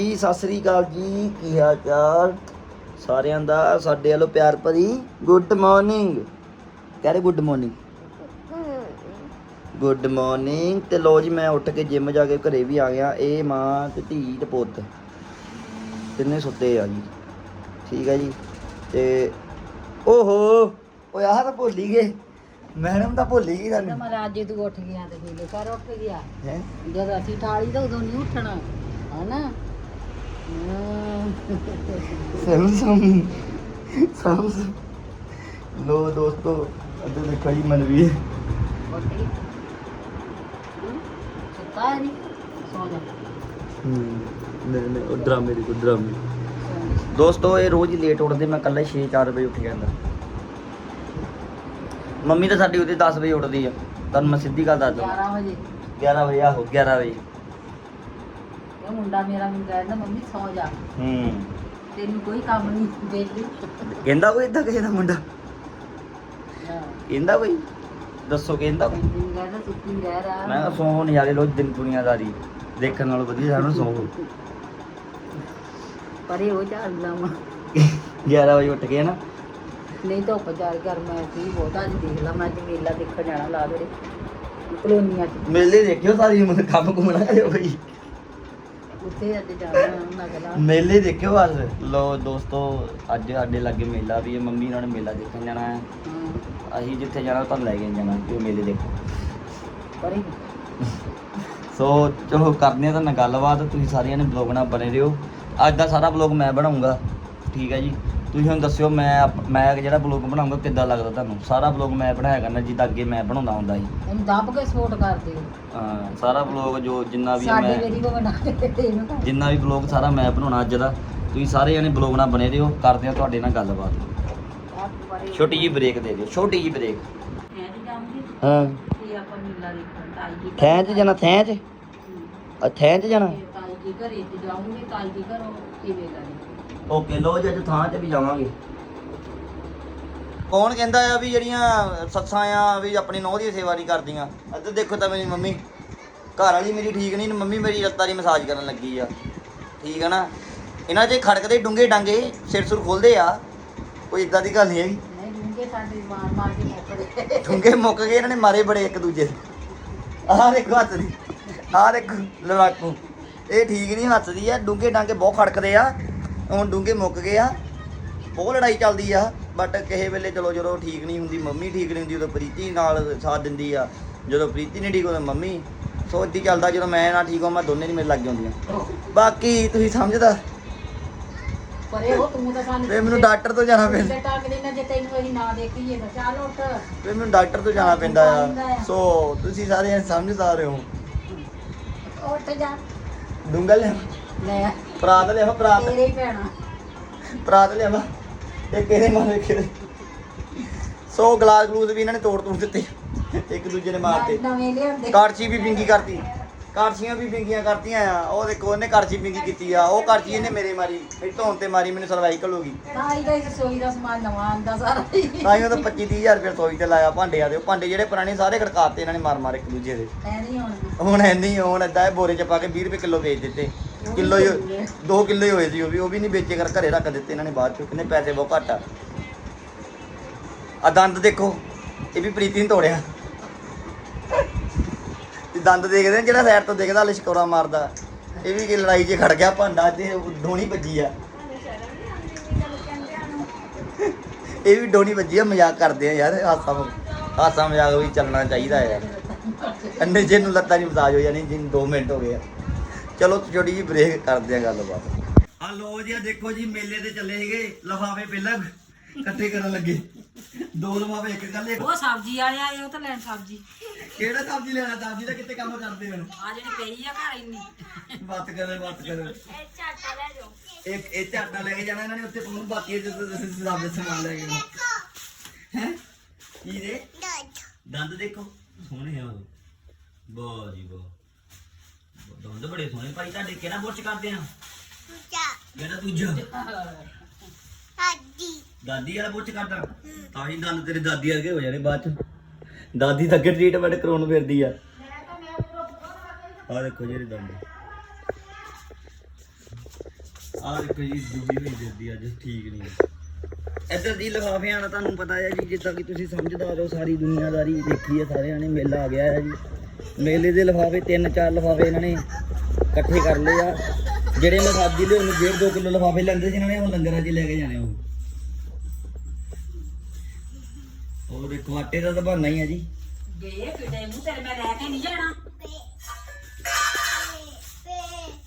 ਜੀ ਸਤਿ ਸ੍ਰੀ ਅਕਾਲ ਜੀ ਕੀ ਹਾਲ ਚਾਲ? ਸਾਰਿਆਂ ਦਾ ਸਾਡੇ ਵੱਲੋਂ ਪਿਆਰ ਭਰੀ ਗੁੱਡ ਮਾਰਨਿੰਗ। ਕਹਿੰਦੇ ਗੁੱਡ ਮਾਰਨਿੰਗ। Good morning. ਤੇ ਲੋ ਜੀ ਮੈਂ ਉੱਠ ਕੇ ਜਿਮ ਜਾ ਕੇ ਘਰੇ ਵੀ ਆ ਗਿਆ। ਇਹ ਮਾਂ ਤੇ ਧੀ ਤੇ ਪੁੱਤ। ਤਿੰਨੇ ਸੁੱਤੇ ਆ ਜੀ। ਠੀਕ ਆ ਜੀ। ਤੇ ਓਹੋ ਓਏ ਆਹ ਤਾਂ ਭੁੱਲ ਹੀ ਗਏ। ਮੈਡਮ ਤਾਂ ਭੁੱਲ ਗਈ ਤਾਂ ਸਾਨੂੰ ਮੈਂ ਅੱਜ ਤੂੰ ਉੱਠ ਗਿਆ ਤੇ ਕਰ ਉੱਠ ਗਿਆ। ਹੈ? ਜਦ ਅਸੀਂ ਠਾਲੀ ਤਾਂ ਉਦੋਂ ਨਹੀਂ ਉੱਠਣਾ। ਹਨਾ। Samsung Samsung. ਲੋ ਦੋਸਤੋ ਅੱਧੇ ਦੇਖੋ ਜੀ ਮਨਵੀਰ? ਸੁੱਤਾ ਹੈ ਨਹੀਂ? ਸੌ ਜਾ। ਹੂੰ ਨਹੀਂ ਨਹੀਂ ਉਹ ਡਰਾਮੇ ਦੀ ਕੋਈ ਡਰਾਮੇ। ਸੌ ਜਾ। ਦੋਸਤੋ ਇਹ ਰੋਜ਼ ਹੀ ਲੇਟ ਉੱਠਦੇ ਮੈਂ ਕੱਲਾ 6-4 ਵਜੇ ਉੱਠ ਜਾਂਦਾ। ਮੰਮੀ ਤਾਂ ਸਾਡੀ ਉਹਦੇ 10 ਵਜੇ ਉੱਠਦੀ ਆ। ਤੁਹਾਨੂੰ ਮੈਂ ਸਿੱਧੀ ਗੱਲ ਦੱਸ ਦਵਾਂ 11 ਵਜੇ। 11 ਵਜੇ ਆਹੋ 11 ਵਜੇ। ਇਹ ਮੁੰਡਾ ਮੇਰਾ ਮੈਨੂੰ ਕਹਿੰਦਾ ਮੰਮੀ ਸੌ ਜਾ। ਹੂੰ। ਤੈਨੂੰ ਕੋਈ ਕੰਮ ਨਹੀਂ ਵੇਲੀ ਕਹਿੰਦਾ ਕੋਈ ਇਦਾਂ ਕਿਸੇ ਦਾ ਮੁੰਡਾ? ਕਹਿੰਦਾ ਕੋਈ? ਦੱਸੋ ਕਹਿੰਦਾ ਕੋਈ? ਮੈਨੂੰ ਕਹਿੰਦਾ ਸੁੱਤੀ ਰਹਿ? ਰਾ ਮੈਂ ਕਿਹਾ ਸੌਂ ਨਜ਼ਾਰੇ ਲੋ ਦਿਨ ਦੁਨੀਆਦਾਰੀ ਦੇਖਣ ਨਾਲੋਂ ਵਧੀਆ ਸਾਨੂੰ ਸੌਂ। ਪਰੇ ਹੋ ਝਾੜ ਲਾਵਾਂ 11 ਵਜੇ ਉੱਠ ਕੇ ਨਾ। ਨਹੀਂ ਤਾਂ ਉਪਚਾਰ ਕਰ ਮੈਂ ਕੀ ਬਹੁਤਾ ਅੱਜ ਦੇਖ ਲਾ ਮੈਂ ਅੱਜ ਮੇਲਾ ਦੇਖਣ ਜਾਣਾ ਲਾ ਦੇ ਕਲੋਨੀਆਂ ਚ। ਮੇਲੇ ਦੇਖਿਓ ਸਾਰੀ ਉਮਰ ਕੰਮ ਘੁੰਮਣਾ ਕਰਿਓ ਬਈ। ਉੱਥੇ ਅੱਜ ਜਾਣਾ ਉਹਨਾਂ ਕਲਾ ਮੇਲੇ ਦੇਖਿਓ ਬਸ ਲੋ ਦੋਸਤੋ ਅੱਜ ਸਾਡੇ ਲਾਗੇ ਮੇਲਾ ਵੀ ਹੈ ਮੰਮੀ ਨਾਲ ਮੇਲਾ ਦੇਖਣ ਜਾਣਾ ਹੈ। ਅਸੀਂ ਜਿੱਥੇ ਜਾਣਾ ਤੁਹਾਨੂੰ ਲੈ ਕੇ ਜਾਣਾ ਕਿ ਉਹ ਮੇਲੇ ਦੇਖੋ। ਪਰੇ ਸੋ ਚਲੋ ਕਰਦੇ ਆ ਤਾਂ ਨਾਲ ਗੱਲਬਾਤ ਤੁਸੀਂ ਸਾਰਿਆਂ ਨੇ ਬਲੌਗ ਨਾਲ ਬਣੇ ਰਹੋ। ਅੱਜ ਦਾ ਸਾਰਾ ਬਲੌਗ ਮੈਂ ਬਣਾਉਂਗਾ ਠੀਕ ਹੈ ਜੀ? ਤੁਸੀਂ ਹੁਣ ਦੱਸਿਓ ਮੈਂ ਆਪ- ਮੈਂ ਜਿਹੜਾ ਬਲੌਗ ਬਣਾਉਂਗਾ ਕਿੱਦਾਂ ਲੱਗਦਾ ਤੁਹਾਨੂੰ? ਸਾਰਾ ਬਲੌਗ ਮੈਂ ਬਣਾਇਆ ਕਰਨਾ ਜਿੱਦਾਂ ਅੱਗੇ ਮੈਂ ਬਣਾਉਂਦਾ ਹੁੰਦਾ ਸੀ। ਇਹਨੂੰ ਦੱਬ ਕੇ ਸਪੋਰਟ ਕਰ ਦਿਓ। ਹਾਂ, ਸਾਰਾ ਬਲੌਗ ਜੋ ਜਿੰਨਾ ਵੀ ਹੈ ਸਾਡੀ ਮੈਂ ਮੇਰੀ ਕੋ ਬਣਾ ਕੇ ਦੇ ਇਹਨੂੰ ਤਾਂ ਜਿੰਨਾ ਵੀ ਬਲੌਗ ਸਾਰਾ ਮੈਂ ਬਣਾਉਣਾ ਅੱਜ ਦਾ। ਤੁਸੀਂ ਸਾਰੇ ਜਣੇ ਬਲੌਗ ਨਾਲ ਬਣੇ ਰਹੋ ਕਰਦੇ ਆ ਤੁਹਾਡੇ ਨਾਲ ਗੱਲਬਾਤ। ਆਪ ਪਰੇ ਛੋਟੀ ਜੀ ਬ੍ਰੇਕ ਦੇ ਦਿਓ ਛੋਟੀ ਜੀ ਬ੍ਰੇਕ ਹਾਂ। ਤੇ ਆਪਾਂ ਮੇਲਾ ਦੇਖਣ ਤਾਈ ਜੀ ਥੈਂ 'ਚ ਜਾਣਾ ਥੈਂ 'ਚ? ਆ ਥੈਂ 'ਚ ਜਾਣਾ? ਤਾਈ ਜੀ ਘਰੇ ਤੇ ਜਾਊਂਗੀ ਤਾਈ ਜੀ ਘਰੋਂ ਤੇ ਮੇਲਾ ਦੇਖਣ ਓਕੇ ਲੋ ਜੀ ਅੱਜ ਥਾਂ 'ਤੇ ਵੀ ਜਾਵਾਂਗੇ। ਕੌਣ ਕਹਿੰਦਾ ਆ ਵੀ ਜਿਹੜੀਆਂ ਸੱਸਾਂ ਆ ਵੀ ਆਪਣੀ ਨੌਂ ਦੀ ਸੇਵਾ ਨਹੀਂ ਕਰਦੀਆਂ? ਇੱਧਰ ਦੇਖੋ ਤਾਂ ਮੇਰੀ ਮੰਮੀ ਘਰ ਵਾਲੀ ਮੇਰੀ ਠੀਕ ਨਹੀਂ ਮੰਮੀ ਮੇਰੀ ਲੱਤਾਂ ਦੀ ਮਸਾਜ ਕਰਨ ਲੱਗੀ ਆ। ਠੀਕ ਆ ਨਾ? ਇਹਨਾਂ 'ਚ ਖੜਕਦੇ ਡੁੰਗੇ ਡਾਂਗੇ ਸਿਰ ਸੁਰ ਖੋਲਦੇ ਆ। ਕੋਈ ਇਦਾਂ ਦੀ ਗੱਲ ਨਹੀਂ ਹੈਗੀ। ਨਹੀਂ ਡੂੰਗੇ ਸਾਡੇ ਮਾਰ ਮਾਰ ਕੇ ਡੁੰਗੇ ਮੁੱਕ ਗਏ ਇਹਨਾਂ ਨੇ ਮਾਰੇ ਬੜੇ ਇੱਕ ਦੂਜੇ ਆਹ ਦੇਖੋ ਹੱਥ ਦੀ ਆਹ ਦੇਖੋ ਲੜਾਕੂ। ਇਹ ਠੀਕ ਨਹੀਂ ਹੱਥ ਦੀ ਆ ਡੁੰਗੇ ਡਾਂਗੇ ਬਹੁਤ ਖੜਕਦੇ ਆ। ਹੁਣ ਡੁੰਗੇ ਮੁੱਕ ਗਏ ਆ। ਬਹੁਤ ਲੜਾਈ ਚੱਲਦੀ ਆ ਬਟ ਕਿਸੇ ਵੇਲੇ ਚਲੋ ਜਦੋਂ ਠੀਕ ਨਹੀਂ ਹੁੰਦੀ ਮੰਮੀ ਠੀਕ ਨਹੀਂ ਹੁੰਦੀ ਉਦੋਂ ਪ੍ਰੀਤੀ ਨਾਲ ਸਾਥ ਦਿੰਦੀ ਆ। ਜਦੋਂ ਪ੍ਰੀਤੀ ਨਹੀਂ ਠੀਕ ਉਦੋਂ ਮੰਮੀ। ਸੋ ਹੀ ਚੱਲਦਾ ਜਦੋਂ ਮੈਂ ਨਾ ਠੀਕ ਹਾਂ ਮੈਂ ਦੋਨੇ ਨਹੀਂ ਮੇਰੇ ਲੱਗ ਜਾਂਦੀਆਂ ਬਾਕੀ ਤੁਸੀਂ ਸਮਝਦਾ? ਪਰੇ ਹੋ ਤੂੰ ਤਾਂ ਸਾਨੂੰ ਤੇ ਮੈਨੂੰ ਡਾਕਟਰ ਤੋਂ ਜਾਣਾ ਪੈਂਦਾ। ਟੱਕ ਦੇਣਾ ਜੇ ਤੈਨੂੰ ਅਸੀਂ ਨਾ ਦੇਖੀਏ ਤਾਂ ਚੱਲ ਉੱਠ। ਤੇ ਮੈਨੂੰ ਡਾਕਟਰ ਤੋਂ ਜਾਣਾ ਪੈਂਦਾ ਆ। ਸੋ ਤੁਸੀਂ ਸਾਰੇ ਸਮਝਦਾਰ ਹੋ। ਉੱਠ ਜਾ। ਡੂੰਗਾ ਲਿਆ। ਲੈ ਪ੍ਰਾਤ ਲਿਆ ਪ੍ਰਾਤ। ਤੇਰੇ ਹੀ ਪੈਣਾ ਪ੍ਰਾਤ ਲਿਆ ਇਹ ਕਿਹਦੇ ਮਾਰੇ ਕਿਹਦੇ ਸੋ ਗਲਾਸ ਗਲੂਸ ਵੀ ਇਹਨਾਂ ਨੇ ਤੋੜ ਤੋੜ ਦਿੱਤੇ। ਇੱਕ ਦੂਜੇ ਨੇ ਮਾਰਤੇ ਨਵੇਂ ਲਿਆਂਦੇ। ਕਾਰਚੀ ਵੀ ਪਿੰਗੀ ਕਰਤੀ। ਕਾਰਚੀਆਂ ਵੀ ਪਿੰਗੀਆਂ ਕਰਤੀਆਂ ਆ। ਉਹ ਦੇਖੋ ਉਹਨੇ ਕਾਰਚੀ ਪਿੰਗੀ ਕੀਤੀ ਆ। ਉਹ ਕਾਰਚੀ ਇਹਨੇ ਮੇਰੇ ਮਾਰੀ। ਮੇਰੀ ਧੌਣ ਤੇ ਮਾਰੀ ਮੈਨੂੰ ਸਰਵਾਈਕਲ ਹੋ ਗਈ। ਤਾਂ ਇਹਦਾ ਇਸ ਰਸੋਈ ਦਾ ਸਮਾਨ ਨਵਾਂ ਆਂਦਾ ਸਾਰਾ ਹੀ। ਤਾਂ ਹੀ ਉਹ ਤਾਂ 25 30000 ਰੁਪਏ ਰਸੋਈ ਤੇ ਲਾਇਆ ਭਾਂਡਿਆਂ ਦੇ। ਉਹ ਭਾਂਡੇ ਜਿਹੜੇ ਪੁਰਾਣੇ ਸਾਰੇ ਖੜਕਾਤੇ ਇਹਨਾਂ ਨੇ ਮਾਰ ਮਾਰ ਇੱਕ ਦੂਜੇ ਦੇ। ਐ ਨਹੀਂ ਹੁਣ। ਹੁਣ ਐਨੀ ਹੁਣ ਏਦਾਂ ਇਹ ਬੋਰੇ ਚ ਪਾ ਕੇ 20 ਰੁਪਏ ਕਿਲੋ ਵੇਚ ਦਿੱਤੇ। ਕਿਲੋ ਹੀ 2 ਕਿਲੋ ਹੀ ਹੋਏ ਸੀ ਉਹ ਵੀ ਉਹ ਵੀ ਨਹੀਂ ਵੇਚੇ ਕਰ, ਘਰੇ ਰੱਖ ਦਿੱਤੇ ਇਹਨਾਂ ਨੇ ਬਾਅਦ ਚ, ਕਿੰਨੇ ਪੈਸੇ ਬਹੁਤ ਘੱਟ ਆ। ਆ ਦੰਦ ਦੇਖੋ, ਇਹ ਵੀ ਪ੍ਰੀਤੀ ਨੇ ਤੋੜਿਆ। ਤੇ ਦੰਦ ਦੇਖਦੇ ਨੇ ਜਿਹੜਾ ਸਾਈਡ ਤੋਂ ਦੇਖਦਾ, ਲਿਸ਼ਕੋਰਾ ਮਾਰਦਾ। ਇਹ ਵੀ ਕਿ ਲੜਾਈ 'ਚ ਖੜ ਗਿਆ ਭਾਂਡਾ ਤੇ ਢੋਣੀ ਵੱਜੀ ਆ। ਇਹ ਵੀ ਢੋਣੀ ਵੱਜੀ ਆ, ਮਜ਼ਾਕ ਕਰਦੇ ਆ ਯਾਰ, ਹਾਸਾ ਹਾਸਾ ਮਜ਼ਾਕ ਵੀ ਚੱਲਣਾ ਚਾਹੀਦਾ ਯਾਰ। ਅੰਨੇ ਜੇ ਨੂੰ ਲੱਤਾਂ ਨਹੀਂ ਮਸਾਜ ਹੋ ਜਾਣੀ ਜਿੰਨ 2 ਮਿੰਟ ਹੋ ਗਏ ਆ। ਚਲੋ ਛੋਟੀ ਜੀ ਬ੍ਰੇਕ ਕਰਦੇ ਆ ਗੱਲਬਾਤ। ਆ ਲੋ ਜੀ ਆ ਦੇਖੋ ਜੀ ਮੇਲੇ ਤੇ ਚੱਲੇ ਸੀਗੇ ਲਫਾਫੇ ਪਹਿਲਾਂ ਇਕੱਠੇ ਕਰਨ ਲੱਗੇ। ਦੋ ਲਫਾਫੇ ਇੱਕ ਕੱਲੇ ਉਹ ਸਬਜ਼ੀ ਵਾਲੇ ਆਏ ਉਹ ਤਾਂ ਲੈਣ ਸਬਜ਼ੀ। ਕਿਹੜਾ ਸਬਜ਼ੀ ਲੈਣਾ? ਸਬਜ਼ੀ ਦਾ ਕਿੱਥੇ ਕੰਮ ਕਰਦੇ ਹਨ ਆ ਜਿਹੜੀ ਪਈ ਆ ਘਰ ਇੰਨੀ। ਬਾਤ ਕਰੇ ਬਾਤ ਕਰੇ। ਇੱਕ ਇਹ ਝਾਟਾ ਲੈ ਕੇ ਜਾਣਾ ਇਹਨਾਂ ਨੇ ਉੱਥੇ ਪਹੁੰਚ ਬਾਕੀ ਇਹ ਸਬਜ਼ੀ ਸਮਾਨ ਲੈ ਕੇ ਹੈ? ਕੀ ਦੇ? ਦੰਦ ਦੇਖੋ। ਸੋਹਣੇ ਆ ਉਹ। ਵਾਹ ਜੀ ਵਾਹ ਦੰਦ ਬੜੇ ਸੋਹਣੇ ਭਾਈ ਤੁਹਾਡੇ ਕਿਹੜਾ ਬੁਰਸ਼ ਕਰਦੇ ਆ? ਜਿਹੜਾ ਦੂਜਾ? ਦਾਦੀ। ਵਾਲਾ ਬੁਰਸ਼ ਕਰਦਾ? ਤਾਂ ਹੀ ਦੰਦ ਤੇਰੇ ਦਾਦੀ ਵਰਗੇ ਹੋ ਜਾਣੇ ਬਾਅਦ ਚ। ਦਾਦੀ ਤਾਂ ਅੱਗੇ ਟ੍ਰੀਟਮੈਂਟ ਕਰਾਉਣ ਫਿਰਦੀ ਆ। ਆ ਦੇਖੋ ਜਿਹੜੇ ਦੰਦ। ਆਹ ਦੇਖੋ ਜੀ ਡੁੱਬੀ ਹੋਈ ਜੱਦੀ ਅੱਜ ਠੀਕ ਨਹੀਂ ਇੱਧਰ ਦੀ ਲਿਫਾਫਿਆਂ ਦਾ ਤੁਹਾਨੂੰ ਪਤਾ ਹੈ ਜੀ ਜਿੱਦਾਂ ਕਿ ਤੁਸੀਂ ਸਮਝਦਾਰ ਹੋ ਸਾਰੀ ਦੁਨੀਆਦਾਰੀ ਦੇਖੀ ਹੈ ਸਾਰਿਆਂ ਨੇ ਮੇਲਾ ਆ ਗਿਆ ਹੈ ਜੀ। ਮੇਲੇ ਦੇ ਲਿਫਾਫੇ ਤਿੰਨ ਚਾਰ ਲਿਫਾਫੇ ਇਹਨਾਂ ਨੇ ਇਕੱਠੇ ਕਰ ਲਏ ਆ। ਜਿਹੜੇ ਮੈਂ ਸਬਜ਼ੀ ਲਿਆਉਣ ਡੇਢ ਦੋ ਕਿਲੋ ਲਿਫਾਫੇ ਲੈਂਦੇ ਸੀ ਇਹਨਾਂ ਨੇ ਉਹ ਲੰਗਰਾਂ 'ਚ ਲੈ ਕੇ ਜਾਣੇ ਉਹ। ਉਹ ਦੇਖੋ ਆਟੇ ਦਾ ਤਾਂ ਬਹਾਨਾ ਹੀ ਹੈ ਜੀ। ਜੇ ਕਿਤੇ ਮੂੰਹ ਤੇਰੇ ਮੈਂ ਰਹਿ ਕੇ ਨਹੀਂ ਜਾਣਾ।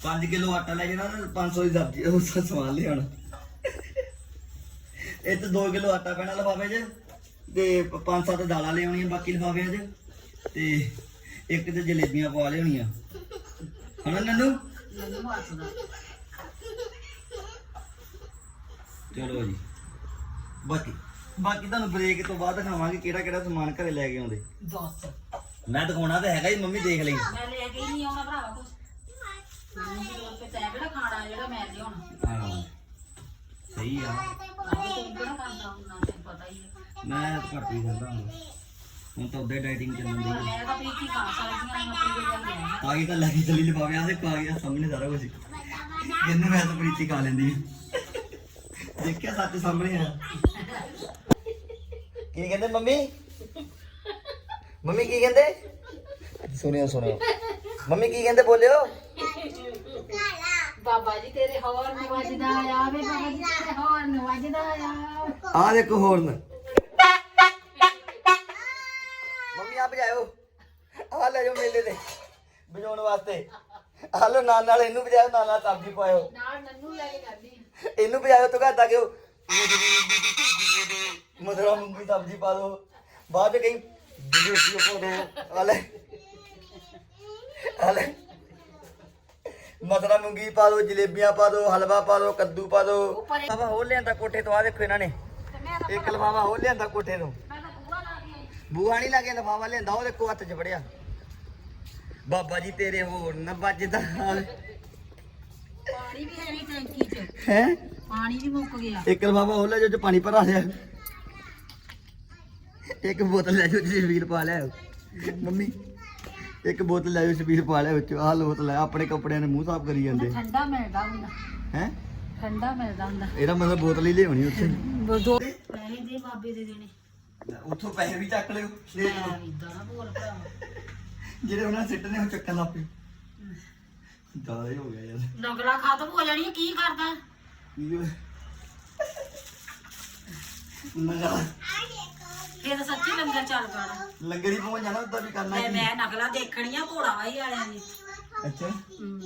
5 ਕਿਲੋ ਆਟਾ ਲੈ ਜਾਣਾ 500 ਦੀ ਸਬਜ਼ੀ ਉਹ ਸ- ਸਮਾਨ ਲਿਆਉਣਾ। ਇਹ ਤੇ 2 ਕਿਲੋ ਆਟਾ ਪੈਣਾ ਲਿਫਾਫੇ 'ਚ ਤੇ 5-7 ਦਾਲਾਂ ਲਿਆਉਣੀਆਂ ਬਾਕੀ ਲਿਫਾਫਿਆਂ 'ਚ ਤੇ ਇੱਕ ਤੇ ਜਲੇਬੀਆਂ ਪਵਾ ਲਿਆਉਣੀਆਂ। ਹਣਾ ਨੰਨੂ? ਮੈਨੂੰ ਹੱਸਦਾ ਚਲੋ ਜੀ। ਬਾਕੀ ਬਾਕੀ ਤੁਹਾਨੂੰ ਬ੍ਰੇਕ ਤੋਂ ਬਾਅਦ ਦਿਖਾਵਾਂਗੇ ਕਿਹੜਾ ਕਿਹੜਾ ਸਮਾਨ ਘਰੇ ਲੈ ਕੇ ਆਉਂਦੇ। ਦੱਸ ਮੈਂ ਦਿਖਾਉਣਾ ਤਾਂ ਹੈਗਾ ਹੀ ਮੰਮੀ ਦੇਖ ਲਈ। ਮੈਂ ਲੈ ਕੇ ਹੀ ਨਹੀਂ ਆਉਣਾ ਭਰਾਵਾ ਕੁਛ। ਮੈਨੂੰ ਕੀ ਲੋੜ ਤੇ ਤੈਂ ਕਿਹੜਾ ਖਾਣਾ ਜਿਹੜਾ ਮੈਂ ਲਿਆਉਣਾ। ਹਾਂ ਸਹੀ ਆ। ਆਪੇ ਤੂੰ ਕਿਹੜਾ ਖਾਂਦਾ ਹੁੰਦਾ ਤੈਨੂੰ ਪਤਾ ਹੀ ਹੈ ਮੈਂ ਘੱਟ ਹੀ ਖਾਂਦਾ ਹਾਂ। ਹੁਣ ਤਾਂ ਉਹਦੇ ਡਾਈਟਿੰਗ ਚੱਲਣ ਦੀ ਹੈ ਮੈਂ ਤਾਂ ਪੀਤੀ ਖਾ ਸਕਦੀ ਹਾਂ ਆਪਣੀ ਗੱਲ ਚਲੀ ਲਿਪਾਵਿਆ ਤੇ ਕਾ ਗਿਆ ਸਾਹਮਣੇ ਸਾਰਾ ਕੁਝ ਜਿੰਨੂੰ ਮੈਂ ਤਾਂ ਪ੍ਰੀਤੀ ਖਾ ਲੈਂਦੀ ਆ। ਦੇਖਿਆ ਸੱਚ ਸਾਹਮਣੇ ਆ। ਕੀ ਕਹਿੰਦੇ ਮੰਮੀ? ਮੰਮੀ ਕੀ ਕਹਿੰਦੇ? ਸੁਣਿਓ ਸੁਣਿਓ। ਮੰਮੀ ਕੀ ਕਹਿੰਦੇ ਬੋਲਿਓ? ਬਾਬਾ ਜੀ ਤੇਰੇ ਹੌਰਨ ਵੱਜਦਾ ਆ ਵੇ ਬਾਬਾ ਜੀ ਤੇਰੇ ਹੌਰਨ ਵੱਜਦਾ ਆ। ਆ ਦੇਖੋ ਹੋਰਨ ਮੰਮੀ ਆ ਵਜਾਇਓ ਆ ਲੈ ਜਾਓ ਮੇਲੇ ਤੇ ਵਜਾਉਣ ਵਾਸਤੇ। ਆ ਲੋ ਨਾਲ ਨਾਲ ਇਹਨੂੰ ਵਜਾਇਓ ਨਾਲ ਨਾਲ ਸਬਜ਼ੀ ਪਾਇਓ। ਨਾਲ ਨੰਨੂ ਲੈ ਕੇ ਜਾਂਦੀ ਇਹਨੂੰ ਵਜਾਇਓ ਤੂੰ ਘਾਤਾ ਕਿਉਂ ਮਧੁਰਾ ਮੂੰਗੀ ਸਬਜ਼ੀ ਪਾ ਦੋ ਬਾਅਦ ਚ ਕਹੀਂ ਵੀਡੀਓ ਵੀਡੀਓ ਪਾ ਦੋ ਆ ਲੈ। ਆ ਲੈ। ਮਧੁਰਾ ਮੂੰਗੀ ਪਾ ਦੋ ਜਲੇਬੀਆਂ ਪਾ ਦੋ ਹਲਵਾ ਪਾ ਦੋ ਕੱਦੂ ਪਾ ਦੋ ਬਾਬਾ ਹੋਰ ਲਿਆਂਦਾ ਕੋਠੇ ਤੋਂ ਆ ਦੇਖੋ ਇਹਨਾਂ ਨੇ। ਇੱਕ ਲਫਾਵਾ ਹੋਰ ਲਿਆਂਦਾ ਕੋਠੇ ਤੋਂ। ਬੂਆ ਨਹੀਂ ਲੱਗੇ ਲਫਾਵਾ ਲਿਆਂਦਾ ਉਹ ਦੇਖੋ ਹੱਥ 'ਚ ਫੜਿਆ। ਬਾਬਾ ਜੀ ਤੇਰੇ ਹੋਰ ਨਾ ਵੱਜਦਾ। ਪਾਣੀ ਵੀ ਹੈ ਨਹੀਂ ਟੈਂਕੀ 'ਚ। ਹੈ? ਪਾਣੀ ਵੀ ਮੁੱਕ ਗਿਆ। ਇੱਕ ਹੋਰ ਲੈ ਜੋ ਚ ਪਾਣੀ ਭਰਾ ਲਿਆ। ਇੱਕ ਬੋਤਲ ਲੈ ਜੋ ਜੀ ਵੀਲ ਪਾ ਲਿਆ। ਮੰਮੀ ਇੱਕ ਬੋਤਲ ਲੈ ਜੋ ਸਪੀਰ ਪਾ ਲਿਆ ਵਿੱਚ। ਆਹ ਬੋਤਲ ਲੈ ਆਪਣੇ ਕੱਪੜਿਆਂ ਨੇ ਮੂੰਹ ਸਾਫ਼ ਕਰੀ ਜਾਂਦੇ। ਠੰਡਾ ਮਿਲਦਾ ਹੁੰਦਾ। ਹੈ? ਠੰਡਾ ਮਿਲਦਾ ਹੁੰਦਾ। ਇਹਦਾ ਮਤਲਬ ਬੋਤਲ ਹੀ ਲਿਆਉਣੀ ਉੱਥੇ। ਦੋ ਪੈਸੇ ਦੇ ਬਾਬੇ ਦੇ ਦੇਣੇ। ਉੱਥੋਂ ਪੈਸੇ ਵੀ ਚੱਕ ਲਿਓ। ਦੇ ਦਿਓ। ਮੈਂ ਇਦਾਂ ਨਾ ਬੋਲ ਭਰਾ ਜਿਹੜੇ ਉਹਨਾਂ ਨੇ ਉਹ ਚੱਕਣ ਲੱਗ ਪਏ। ਜ਼ਿਆਦਾ ਹੀ ਹੋ ਗਿਆ ਯਾਰ। ਨਗਲਾ ਖਤਮ ਹੋ ਜਾਣੀ ਹੈ, ਕੀ ਕਰਦਾ? ਕੀ ਹੋਇਆ? ਨਗਰ ਇਹ ਤਾਂ ਸੱਚੀ ਲੰਗਰ ਚੱਲ ਪੈਣਾ। ਲੰਗਰ ਹੀ ਪਹੁੰਚ ਜਾਣਾ ਉਦਾਂ ਵੀ ਕਰਨਾ ਮੈਂ ਕੀ? ਮੈਂ ਨਗਲਾ ਦੇਖਣੀ ਆ ਘੋੜਾ ਵਾਹੀ ਵਾਲਿਆਂ ਦੀ ਅੱਛਾ। ਹਮ।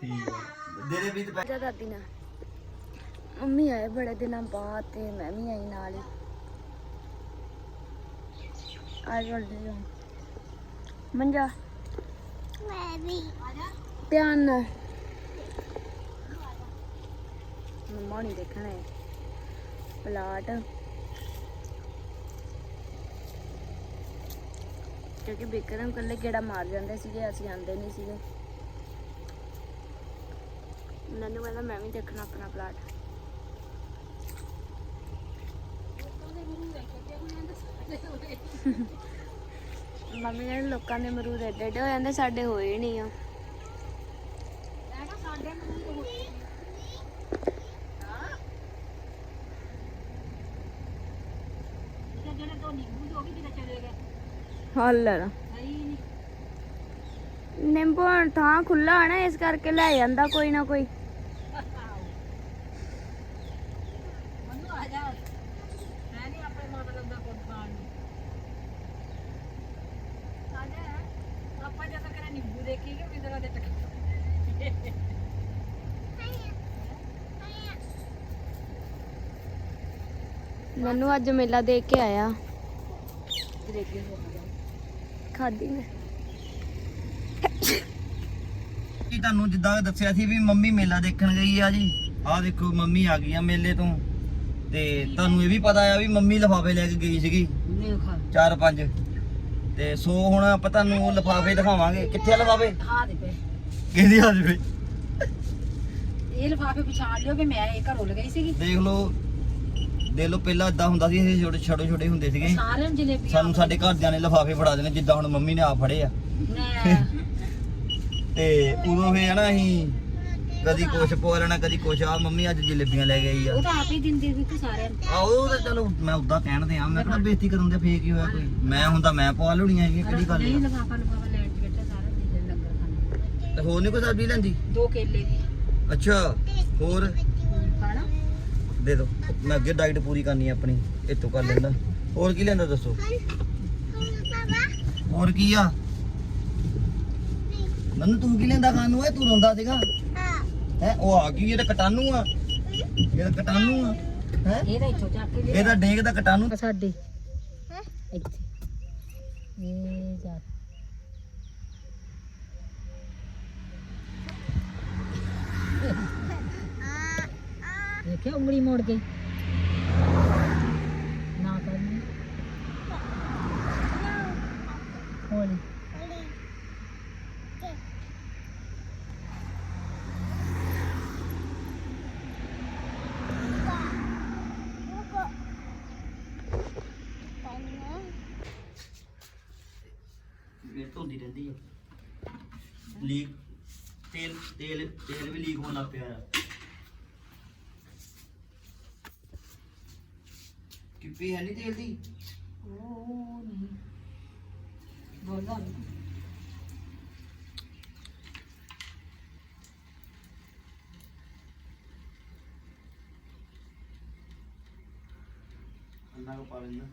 ਠੀਕ ਹੈ ਦੇ ਦੇ ਵੀ ਤੇ ਪੈ- ਜਾ ਦਾਦੀ ਨਾਲ। ਮੰਮੀ ਆਏ ਬੜੇ ਦਿਨਾਂ ਬਾਅਦ ਤੇ ਮੈਂ ਵੀ ਆਈ ਨਾਲ ਹੀ। ਆ ਜਲਦੀ ਜਾ ਮੰਜਾ। ਮੈਂ ਵੀ ਧਿਆਨ ਨਾਲ ਮੰਮਾ ਨਹੀਂ ਦੇਖਣਾ ਹੈ ਪਲਾਟ। ਕਿਉਂਕਿ ਬਿਕਰਮ ਕੱਲੇ ਕਿਹੜਾ ਮਾਰ ਜਾਂਦੇ ਸੀਗੇ ਅਸੀਂ ਆਂਦੇ ਨਹੀਂ ਸੀਗੇ। ਮੈਨੂੰ ਕਹਿੰਦਾ ਮੈਂ ਵੀ ਦੇਖਣਾ ਆਪਣਾ ਪਲਾਟ। ਮੰਮੀ ਨੇ ਲੋਕਾਂ ਦੇ ਅਮਰੂਦ ਏਡੇ ਏਡੇ ਹੋ ਜਾਂਦੇ, ਸਾਡੇ ਹੋਏ ਨਹੀਂ ਆ। ਨਿੰਬੂ ਹੱਲ ਨਿੰਬੂ ਹੁਣ ਥਾਂ ਖੁੱਲਾ ਹੈ ਨਾ ਇਸ ਕਰਕੇ ਲੈ ਜਾਂਦਾ ਕੋਈ ਨਾ ਕੋਈ ਮੈਨੂੰ ਆ ਜਾ ਮੈਂ ਨਹੀਂ ਆਪਣੇ ਮਤਲਬ ਦਾ ਕੋਈ ਖਾਣ ਨੂੰ ਆ ਜਾ ਆਪਾਂ ਜਦੋਂ ਕਰੇ ਨਿੰਬੂ ਦੇਖੀਗੇ ਮਿੰਦਰਾ ਦੇ ਟੱਕ ਮੈਨੂੰ ਅੱਜ ਮੇਲਾ ਦੇਖ ਕੇ ਆਇਆ। ਖਾਦੀ ਮੈਂ। ਜੀ ਤੁਹਾਨੂੰ ਜਿੱਦਾਂ ਦੱਸਿਆ ਸੀ ਵੀ ਮੰਮੀ ਮੇਲਾ ਦੇਖਣ ਗਈ ਆ ਜੀ। ਆਹ ਦੇਖੋ ਮੰਮੀ ਆ ਗਈ ਆ ਮੇਲੇ ਤੋਂ। ਤੇ ਤੁਹਾਨੂੰ ਇਹ ਵੀ ਪਤਾ ਆ ਵੀ ਮੰਮੀ ਲਿਫਾਫੇ ਲੈ ਕੇ ਗਈ ਸੀਗੀ। ਚਾਰ ਪੰਜ। ਤੇ ਸੋ ਹੁਣ ਆਪਾਂ ਤੁਹਾਨੂੰ ਲਿਫਾਫੇ ਦਿਖਾਵਾਂਗੇ। ਕਿੱਥੇ ਆ ਲਿਫਾਫੇ? ਹਾਂ ਦੇ ਪਏ ਕਿਹਦੀ ਹਾਲ ਵੇ ਇਹ ਲਿਫਾਫੇ ਪਛਾਣ ਲਿਓ ਵੀ ਮੈਂ ਇਹ ਘਰੋਂ ਲਗਾਈ ਸੀਗੀ। ਦੇਖ ਲਓ ਦੇਖ ਲਓ ਪਹਿਲਾਂ ਇਦਾਂ ਹੁੰਦਾ ਸੀ ਇਹ ਛੋਟੇ ਛੋਟੇ ਛੋਟੇ ਹੁੰਦੇ ਸੀਗੇ। ਸਾਰਿਆਂ ਨੂੰ ਜਲੇਬੀਆਂ ਸਾਨੂੰ ਸਾਡੇ ਘਰਦਿਆਂ ਨੇ ਲਿਫਾਫੇ ਫੜਾ ਦੇਣੇ ਜਿੱਦਾਂ ਹੁਣ ਮੰਮੀ ਨੇ ਆ ਫੜੇ ਆ। ਮੈਂ ਤੇ ਉਦੋਂ ਫੇ ਹਨਾ ਅਸੀਂ ਕਦੀ ਕੁਛ ਪੋ ਲੈਣਾ ਕਦੀ ਕੁਛ। ਆ ਮੰਮੀ ਅੱਜ ਜਲੇਬੀਆਂ ਲੈ ਗਈ ਆ। ਉਹ ਤਾਂ ਆਪ ਹੀ ਦਿੰਦੇ ਸੀ ਕਿ ਸਾਰਿਆਂ ਨੂੰ। ਆ ਉਹ ਤਾਂ ਚਲੋ ਮੈਂ ਉਦਾਂ ਕਹਿਣ ਤੇ ਆ ਮੈਂ ਕਿਹੜਾ ਬੇਇੱਜ਼ਤੀ ਕਰਨ ਦੇ ਫੇਕ ਹੀ ਹੋਇਆ ਕੋਈ? ਮੈਂ ਹੁੰਦਾ ਮੈਂ ਪਵਾ ਲੁੜੀਆਂ ਇਹ ਕਿਹੜੀ ਗੱਲ ਨਹੀਂ ਆ ਲਫਾਫਾ ਲਫਾਫਾ ਲੈਣ ਬੈਠਾ ਸਾਰਾ ਦਿਨ ਲੰਗਰ ਖਾਣਾ ਤੇ ਹੋਰ ਨਹੀਂ ਕੋਈ ਸਬਜ਼ੀ ਲੈਂਦੀ? ਦੋ ਕੇਲੇ ਅੱਛਾ ਹੋਰ? ਦੇ ਦੋ। ਮੈਂ ਅੱਗੇ ਡਾਈਟ ਪੂਰੀ ਕਰਨੀ ਆ ਆਪਣੀ ਇਹ ਤੋਂ ਕਰ ਲੈਂਦਾ। ਹੋਰ ਕੀ ਲੈਂਦਾ ਦੱਸੋ? ਹੋਰ ਕੀ ਆ? ਨੰਨੂ ਤੂੰ ਕੀ ਲੈਂਦਾ ਖਾਣ ਨੂੰ? ਏ ਤੂੰ ਰੋਂਦਾ ਸੀਗਾ। ਹੈ? ਉਹ ਆ ਗਈ ਇਹ ਤਾਂ ਕਟਾਨੂ ਆ। ਇਹ ਤਾਂ ਕਟਾਨੂ ਆ। ਹੈ? ਇਹ ਤਾਂ ਇੱਥੋਂ ਚੱਕ ਕੇ ਲਿਆ। ਇਹ ਤਾਂ ਡੇਗ ਦਾ ਕਟਾਨੂ ਸਾਡੇ। ਇੱਥੇ। ਇਹ ਜਾ। ਦੇਖਿਆ ਉਂਗਲੀ ਮੋੜ ਗਈ ਨਾ ਕਰਨੀ। ਹੌਲੀ ਇਹ ਧੋਂਦੀ ਰਹਿੰਦੀ ਆ। ਲੀਕ ਤੇਲ ਤੇਲ ਤੇਲ ਵੀ ਲੀਕ ਹੋਣ ਲੱਗ ਪਿਆ ਆ। ਕਿੱਪੀ ਹੈ ਨਹੀਂ ਤੇਲ ਦੀ? ਉਹ ਨਹੀਂ। ਬੋਲਦਾ ਅੰਨਾ ਕੋ ਪਾ ਲੈਂਦਾ।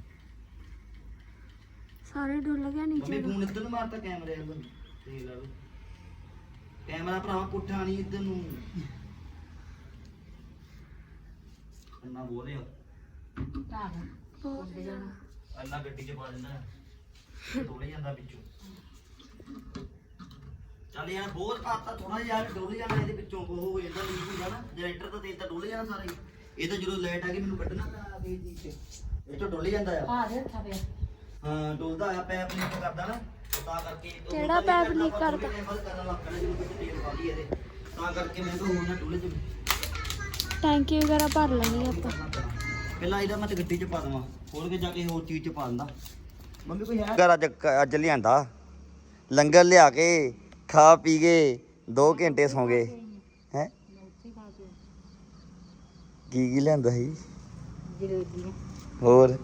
ਸਾਰੇ ਡੁੱਲ ਗਿਆ ਨੀਚੇ ਮੰਮੀ ਫੋਨ ਇੱਧਰ ਨੂੰ ਮਾਰਤਾ ਕੈਮਰੇ ਵੱਲ। ਨੂੰ ਤੇਲ ਵਾਲ। ਕੈਮਰਾ ਭਰਾਵਾ ਪੁੱਠਾ ਨਹੀਂ ਇੱਧਰ ਨੂੰ। ਅੰਨਾ ਢਾਹ ਬਹੁਤ ਅੰਨਾ ਗੱਡੀ 'ਚ ਪਾ ਦਿੰਦਾ ਡੋਲੇ ਜਾਂਦਾ ਵਿੱਚੋਂ। ਚੱਲ ਯਾਰ ਬਹੁਤ ਆਤਾ ਥੋੜਾ ਜਿਹਾ ਡੋਲੇ ਜਾਣਾ ਇਹਦੇ ਵਿੱਚੋਂ ਉਹ ਹੋ ਜਾਂਦਾ ਲੀਕ ਹੁੰਦਾ ਨਾ ਜਨਰੇਟਰ ਦਾ ਤੇਲ ਤਾਂ ਡੋਲੇ ਜਾਣਾ ਸਾਰਾ ਹੀ। ਇਹ ਤਾਂ ਜਦੋਂ ਲਾਈਟ ਆ ਗਈ ਮੈਨੂੰ ਕੱਢਣਾ ਪੈਣਾ ਦੇ ਦੀ ਚ ਇਹ ਤੋਂ ਡੋਲੇ ਜਾਂਦਾ ਆ। ਆ ਦੇ ਹੱਥਾਂ ਪਿਆ। ਹਾਂ ਡੋਲਦਾ ਆ ਪੈਪ ਲੀਕ ਕਰਦਾ ਨਾ। ਤਾਂ ਕਰਕੇ ਉਹ ਕਿਹੜਾ ਡੋਲਦਾ ਪੈਪ ਨਹੀਂ ਲੀਕ ਕਰਦਾ, ਕਰਦਾ? ਥੋੜ੍ਹੇ ਜਿਹੇ ਕਰਨ ਲੱਗ ਪੈਣਾ ਜਦੋਂ ਵਿੱਚ ਤੇਲ ਪਾ ਲਈ ਇਹਦੇ। ਤਾਂ ਕਰਕੇ ਮੈਂ ਕਿਹਾ ਹੋਰ ਨਾ ਡੋਲੇ ਚ ਟੈਂਕੀ ਵਗੈਰਾ ਭਰ ਲੈਣੀ ਆਪਾਂ। ਪਹਿਲਾਂ ਇਹਦਾ ਮੈਂ ਤੇ ਗੱਡੀ ਚ ਪਾ ਦਵਾਂ। ਖੋਲ ਕੇ ਜਾ ਕੇ ਹੋਰ ਚੀਜ਼ ਚ ਪਾ ਦਿੰਦਾ। ਮੰਮੀ ਕੋਈ ਹੈ? ਘਰ ਅੱਜ ਅੱਜ ਲਿਆਂਦਾ। ਲੰਗਰ ਲਿਆ ਕੇ ਖਾ ਪੀ ਕੇ 2 ਘੰਟੇ ਸੌਂ ਗਏ। ਹੈ? ਕੀ ਕੀ ਲਿਆਂਦਾ ਸੀ? ਜਲੇਬੀਆਂ ਹੋਰ?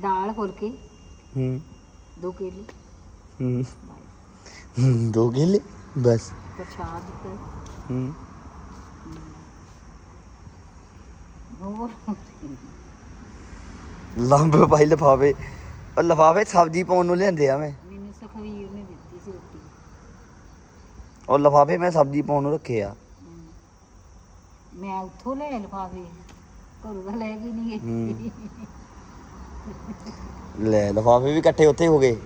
ਦਾਲ ਫੁਲਕੇ। ਹੂੰ। ਦੋ ਕੇਲੇ। ਹੂੰ। ਹੂੰ, ਦੋ ਕਿਲੇ? ਬਸ। ਪ੍ਰਸ਼ਾਦ। ਤੇ ਹੂੰ। ਹੋਰ ਲੰਬੇ ਪਾਈ ਲਫਾਵੇ ਉਹ ਲਫਾਵੇ ਸਬਜ਼ੀ ਪਾਉਣ ਨੂੰ ਲਿਆਂਦੇ ਆ ਮੈਂ। ਮੈਨੂੰ ਸੁਖਵੀਰ ਨੇ ਦਿੱਤੀ ਸੀ ਰੋਟੀ। ਉਹ ਲਫਾਵੇ ਮੈਂ ਸਬਜ਼ੀ ਪਾਉਣ ਨੂੰ ਰੱਖੇ ਆ। ਹਮ। ਮੈਂ ਉੱਥੋਂ ਲੈ ਲਫਾਫੇ। ਘਰੋਂ ਤਾਂ ਲੈ ਨਹੀਂ ਗਈ ਹੂੰ। ਲੈ ਲਫਾਵੇ ਵੀ ਇਕੱਠੇ ਉੱਥੇ ਹੋ ਗਏ।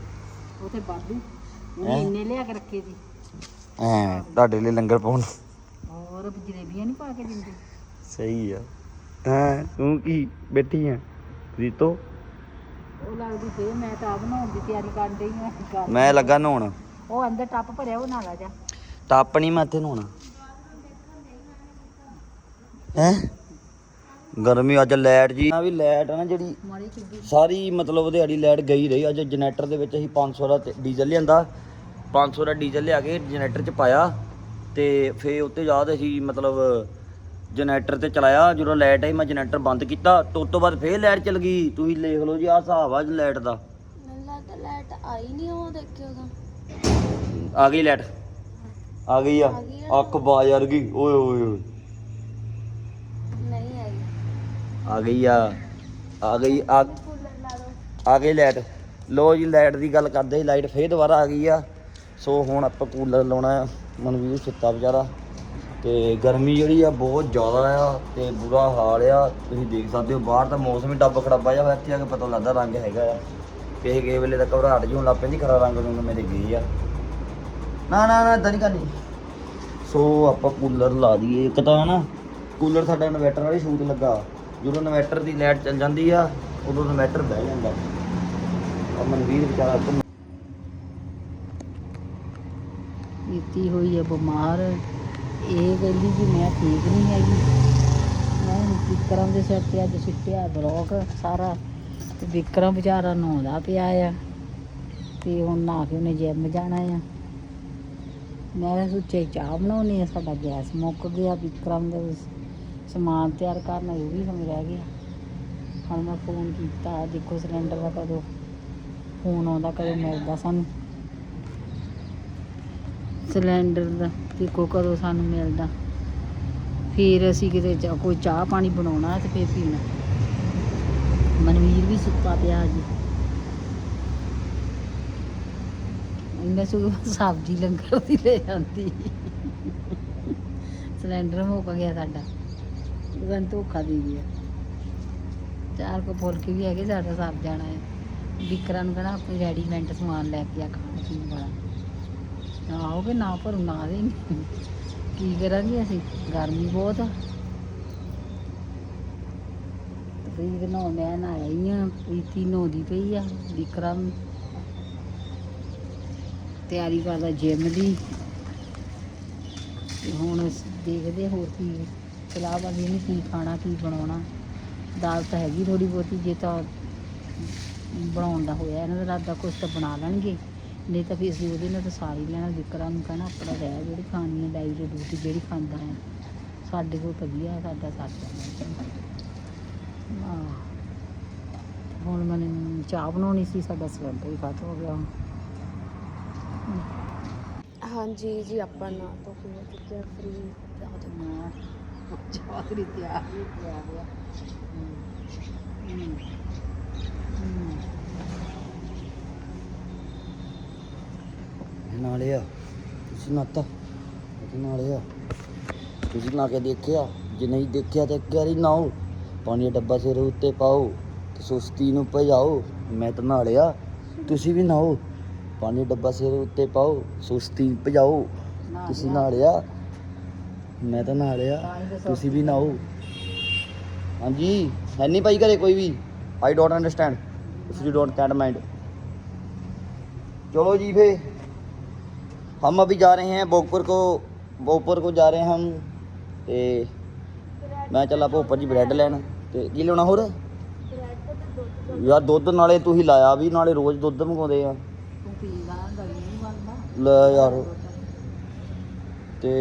ਉਥੇ ਬਾਦੂ ਉਹਨੇ ਹੈਂ? ਇੰਨੇ ਲਿਆ ਕੇ ਰੱਖੇ ਸੀ। ਐ ਤੁਹਾਡੇ ਲਈ ਲੰਗਰ ਪਾਉਣ। ਹੋਰ ਜਲੇਬੀਆਂ ਨਹੀਂ ਪਾ ਕੇ ਦਿੰਦੇ। ਸਹੀ ਆ। ਹਾਂ ਤੂੰ ਕੀ ਬੈਠੀ ਆ? ਰੀਤੋ? ਉਹ ਲੱਗਦੀ ਫੇਰ ਮੈਂ ਤਾਂ ਆਪ ਬਣਾਉਣ ਦੀ ਤਿਆਰੀ ਕਰਨ ਡਈ ਕਰ ਮੈਂ ਲੱਗਾ ਨਹਾਉਣ। ਉਹ ਅੰਦਰ ਟੱਪ ਭਰਿਆ ਉਹ ਨਾਲ ਆ ਜਾ। ਟੱਪ ਨਹੀਂ ਮੈਂ ਇੱਥੇ ਨਹਾਉਣਾ। ਹੈ? ਗਰਮੀ ਅੱਜ ਲਾਈਟ ਜੀ ਆ ਵੀ ਲਾਈਟ ਆ ਨਾ ਜਿਹੜੀ ਮਾੜੀ ਚੁੱਗੀ ਸਾਰੀ ਮਤਲਬ ਦਿਹਾੜੀ ਲਾਈਟ ਗਈ ਰਹੀ। ਅੱਜ ਜਨਰੇਟਰ ਦੇ ਵਿੱਚ ਅਸੀਂ 500 ਦਾ ਤੇ- ਡੀਜ਼ਲ ਲਿਆਂਦਾ। 500 ਦਾ ਡੀਜ਼ਲ ਲਿਆ ਕੇ ਜਨਰੇਟਰ 'ਚ ਪਾਇਆ। ਤੇ ਫੇਰ ਉੱਤੇ ਬਾਅਦ ਅਸੀਂ ਮਤਲਬ ਜਨਰੇਟਰ ਤੇ ਚਲਾਇਆ ਜਦੋਂ ਲਾਈਟ ਆਈ ਮੈਂ ਜਨਰੇਟਰ ਬੰਦ ਕੀਤਾ ਤੇ ਤੋਂ ਬਾਅਦ ਫੇਰ ਲਾਈਟ ਚਲ ਗਈ। ਤੁਸੀਂ ਦੇਖ ਲਓ ਜੀ ਆਹ ਹਿਸਾਬ ਆ ਲਾਈਟ ਦਾ। ਮੈਨੂੰ ਲੱਗਦਾ ਲਾਈਟ ਆਈ ਨਹੀਂ ਉਹ ਦੇਖਿਓ ਤਾਂ। ਆ ਗਈ ਲਾਈਟ? ਆ ਗਈ ਆ? ਆ ਗਈ ਆ। ਅੱਖ ਬਾਜ਼ਾਰ ਗਈ। ਓਏ ਓਏ ਓਏ। ਨਹੀਂ ਆਈ। ਆ ਗਈ ਆ। ਆ ਗਈ ਆ ਕੂਲਰ ਲਾ ਦੋ ਆ ਗਈ ਲਾਈਟ। ਲੋ ਜੀ ਲਾਈਟ ਦੀ ਗੱਲ ਕਰਦੇ ਸੀ ਲਾਈਟ ਫੇਰ ਦੁਬਾਰਾ ਆ ਗਈ ਆ। ਸੋ ਹੁਣ ਆਪਾਂ ਕੂਲਰ ਲਾਉਣਾ ਆ। ਮਨਵੀਰ ਸੁੱਤਾ ਵਿਚਾਰਾ। ਤੇ ਗਰਮੀ ਜਿਹੜੀ ਆ ਬਹੁਤ ਜ਼ਿਆਦਾ ਆ ਤੇ ਬੁਰਾ ਹਾਲ ਆ। ਤੁਸੀਂ ਦੇਖ ਸਕਦੇ ਹੋ ਬਾਹਰ ਦਾ ਮੌਸਮ ਹੀ ਡੱਬ ਖੜਾਬਾ ਜਿਹਾ ਹੋਇਆ ਇੱਥੇ ਆ ਕੇ ਪਤਾ ਲੱਗਦਾ ਰੰਗ ਹੈਗਾ ਆ। ਕਿਸੇ ਕਿਸੇ ਵੇਲੇ ਤਾਂ ਘਬਰਾਹਟ ਜਿਹੀ ਹੋਣ ਲੱਗ ਪੈਂਦੀ ਖਰਾ ਰੰਗ ਰੁੰਗ ਮੇਰੇ ਗਏ ਆ। ਨਾ ਨਾ ਨਾ ਇਦਾਂ ਨਹੀਂ। ਕਰਨੀ ਸੋ ਆਪਾਂ ਕੂਲਰ ਲਾ ਦਈਏ। ਇੱਕ ਤਾਂ ਨਾ ਕੂਲਰ ਸਾਡਾ ਇਨਵਰਟਰ ਵਾਲੀ ਸ਼ੂਟ ਲੱਗਾ। ਜਦੋਂ ਇਨਵਰਟਰ ਦੀ ਲਾਈਟ ਚੱਲ ਜਾਂਦੀ ਆ ਉਦੋਂ ਇਨਵਰਟਰ ਬਹਿ ਜਾਂਦਾ। ਆ ਮਨਵੀਰ ਵਿਚਾਰਾ ਕੀਤੀ ਹੋਈ ਹੈ ਬਿਮਾਰ। ਇਹ ਕਹਿੰਦੀ ਕਿ ਮੈਂ ਠੀਕ ਨਹੀਂ ਹੈਗੀ। ਮੈਂ ਹੁਣ ਵਿਕਰਮ ਦੇ ਸਿਰ ਤੇ ਅੱਜ ਸਿੱਟਿਆ ਬਲੌਕ ਸਾਰਾ ਤੇ ਵਿਕਰਮ ਵਿਚਾਰਾ ਨਹਾਉਂਦਾ ਪਿਆ ਆ ਤੇ ਹੁਣ ਨਹਾ ਕੇ ਉਹਨੇ ਜਿਮ ਜਾਣਾ ਆ। ਮੈਂ ਸੁੱਚੇ ਚਾਹ ਬਣਾਉਣੀ ਆ, ਸਾਡਾ ਗੈਸ ਮੁੱਕ ਗਿਆ, ਵਿਕਰਮ ਦਾ ਸਮਾਨ ਤਿਆਰ ਕਰਨਾ ਉਹ ਵੀ ਸਮਝ ਰਹਿ ਗਿਆ। ਹੁਣ ਮੈਂ ਫੋਨ ਕੀਤਾ, ਦੇਖੋ ਸਿਲੰਡਰ ਦਾ ਕਦੋਂ ਫੋਨ ਆਉਂਦਾ, ਕਦੋਂ ਮਿਲਦਾ ਸਾਨੂੰ। ਸਿਲੰਡਰ ਦਾ ਦੇਖੋ ਕਦੋਂ ਸਾਨੂੰ ਮਿਲਦਾ। ਫਿਰ ਅਸੀਂ ਕਿਤੇ ਕੋਈ ਚਾਹ ਪਾਣੀ ਬਣਾਉਣਾ ਤੇ ਫਿਰ ਪੀਣਾ। ਮਨਵੀਰ ਵੀ ਸੁੱਤਾ ਪਿਆ ਜੀ ਇਹਨਾਂ ਸੁ ਸਬਜ਼ੀ ਲੰਗਰ ਦੀ ਲੈ ਜਾਂਦੀ ਸਿਲੰਡਰ ਮੁੱਕ ਗਿਆ ਸਾਡਾ। ਗਨ ਧੋਖਾ ਦੇ ਗਿਆ। ਚਾਰ ਕੋ ਫੁਲਕੇ ਵੀ ਹੈਗੇ, ਸਾਡਾ ਸਰ ਜਾਣਾ ਹੈ। ਵਿਕਰਾਂ ਨੂੰ ਕਹਣਾ ਆਪਣੀ ਰੈਡੀਮੈਂਟ ਸਮਾਨ ਲੈ ਕੇ ਆ, ਖਾਣ ਪੀਣ ਵਾਲਾ। ਆਓਗੇ ਨਾ ਭਰੂ, ਨਾ ਦੇ। ਕੀ ਕਰਾਂਗੇ ਅਸੀਂ? ਗਰਮੀ ਬਹੁਤ ਆ। ਪ੍ਰੀਤ ਨਹਾਉਣ ਮੈਂ ਨਾ ਆਈ ਆ। ਪ੍ਰੀਤੀ ਨਹਾਉਂਦੀ ਪਈ ਆ, ਵਿਕਰਮ। ਤਿਆਰੀ ਕਰਦਾ ਜਿਮ ਦੀ। ਤੇ ਹੁਣ ਦੇਖਦੇ ਹੋਰ ਕੀ ਸਲਾਹ ਵਾਲੀ ਨਹੀਂ ਕੀ ਖਾਣਾ, ਕੀ ਬਣਾਉਣਾ। ਦਾਲ ਤਾਂ ਹੈਗੀ ਥੋੜੀ ਬਹੁਤੀ, ਜੇ ਤਾਂ ਬਣਾਉਣ ਦਾ ਹੋਇਆ, ਇਹਨਾਂ ਦਾ ਇਰਾਦਾ ਕੁਛ ਤਾਂ ਬਣਾ ਲੈਣਗੇ। ਨਹੀਂ ਤਾਂ ਫਿਰ ਅਸੀਂ ਉਹਦੇ ਨਾਲ ਤਾਂ ਸਾਰੀ ਲੈਣਾ ਵਿਕਰਾਂ ਨੂੰ ਕਹਿਣਾ, ਆਪਣਾ ਰਹਿ ਜਿਹੜੀ ਖਾਣੀ ਹੈ ਡਾਈ ਦੀ ਡਿਊਟੀ ਜਿਹੜੀ ਖਾਂਦਾ ਹੈ। ਸਾਡੇ ਕੋਲ ਵਧੀਆ ਸਾਡਾ ਸਾਥ ਹੈ। ਹੁਣ ਮੈਨੂੰ ਚਾਹ ਬਣਾਉਣੀ ਸੀ, ਸਾਡਾ ਸਿਲੰਡਰ ਹੀ ਖਤਮ ਹੋ ਗਿਆ। ਹਾਂਜੀ ਜੀ, ਆਪਾਂ ਨਾ ਤੋਂ ਪੀਣਾ ਚੁੱਕਿਆ ਫ੍ਰੀ ਮੈਂ ਚਾਹ ਤੇਰੀ ਤਿਆਰ ਹੀ ਗਿਆ ਹੂੰ ਹੂੰ। ਨਾਲੇ ਆ। ਤੁਸੀਂ ਨਾਤਾ ਤੁਸੀਂ ਨਾਲੇ ਆ। ਤੁਸੀਂ ਨਾ ਕੇ ਦੇਖਿਆ? ਜੇ ਨਹੀਂ ਦੇਖਿਆ ਤਾਂ ਇੱਕ ਵਾਰੀ ਨਾਓ ਪਾਣੀ ਦਾ ਡੱਬਾ ਸਿਰ ਉੱਤੇ ਪਾਓ ਤੇ ਸੁਸਤੀ ਨੂੰ ਭਜਾਓ। ਮੈਂ ਤਾਂ ਨਾਲਿਆ ਤੁਸੀਂ ਵੀ ਨਾਓ ਪਾਣੀ ਦਾ ਡੱਬਾ ਸਿਰ ਉੱਤੇ ਪਾਓ ਸੁਸਤੀ ਭਜਾਓ। ਤੁਸੀਂ ਨਾਲਿਆ ਮੈਂ ਤਾਂ ਨਾਲਿਆ ਤੁਸੀਂ ਵੀ ਨਾਓ ਹਾਂਜੀ ਹੈ ਨਹੀਂ ਭਾਈ ਘਰੇ ਕੋਈ ਵੀ? I don't understand if you don't can't mind ਚਲੋ ਜੀ ਫੇ हम अभी जा रहे हैं भोगपुर को भोगपुर को जा रहे हैं हम ਤੇ ਮੈਂ ਚੱਲਾ ਭੋਪਰ ਜੀ ਬ੍ਰੈਡ ਲੈਣ ਤੇ ਕੀ ਲੈਣਾ ਹੋਰ ਯਾਰ ਦੁੱਧ ਨਾਲੇ ਤੂੰ ਹੀ ਲਾਇਆ ਵੀ ਨਾਲੇ ਰੋਜ਼ ਦੁੱਧ ਮੰਗਾਉਂਦੇ ਆ ਤੂੰ ਪੀਂਦਾ ਗਲੀ ਨਹੀਂ ਬਣਦਾ ਲੈ ਯਾਰ ਤੇ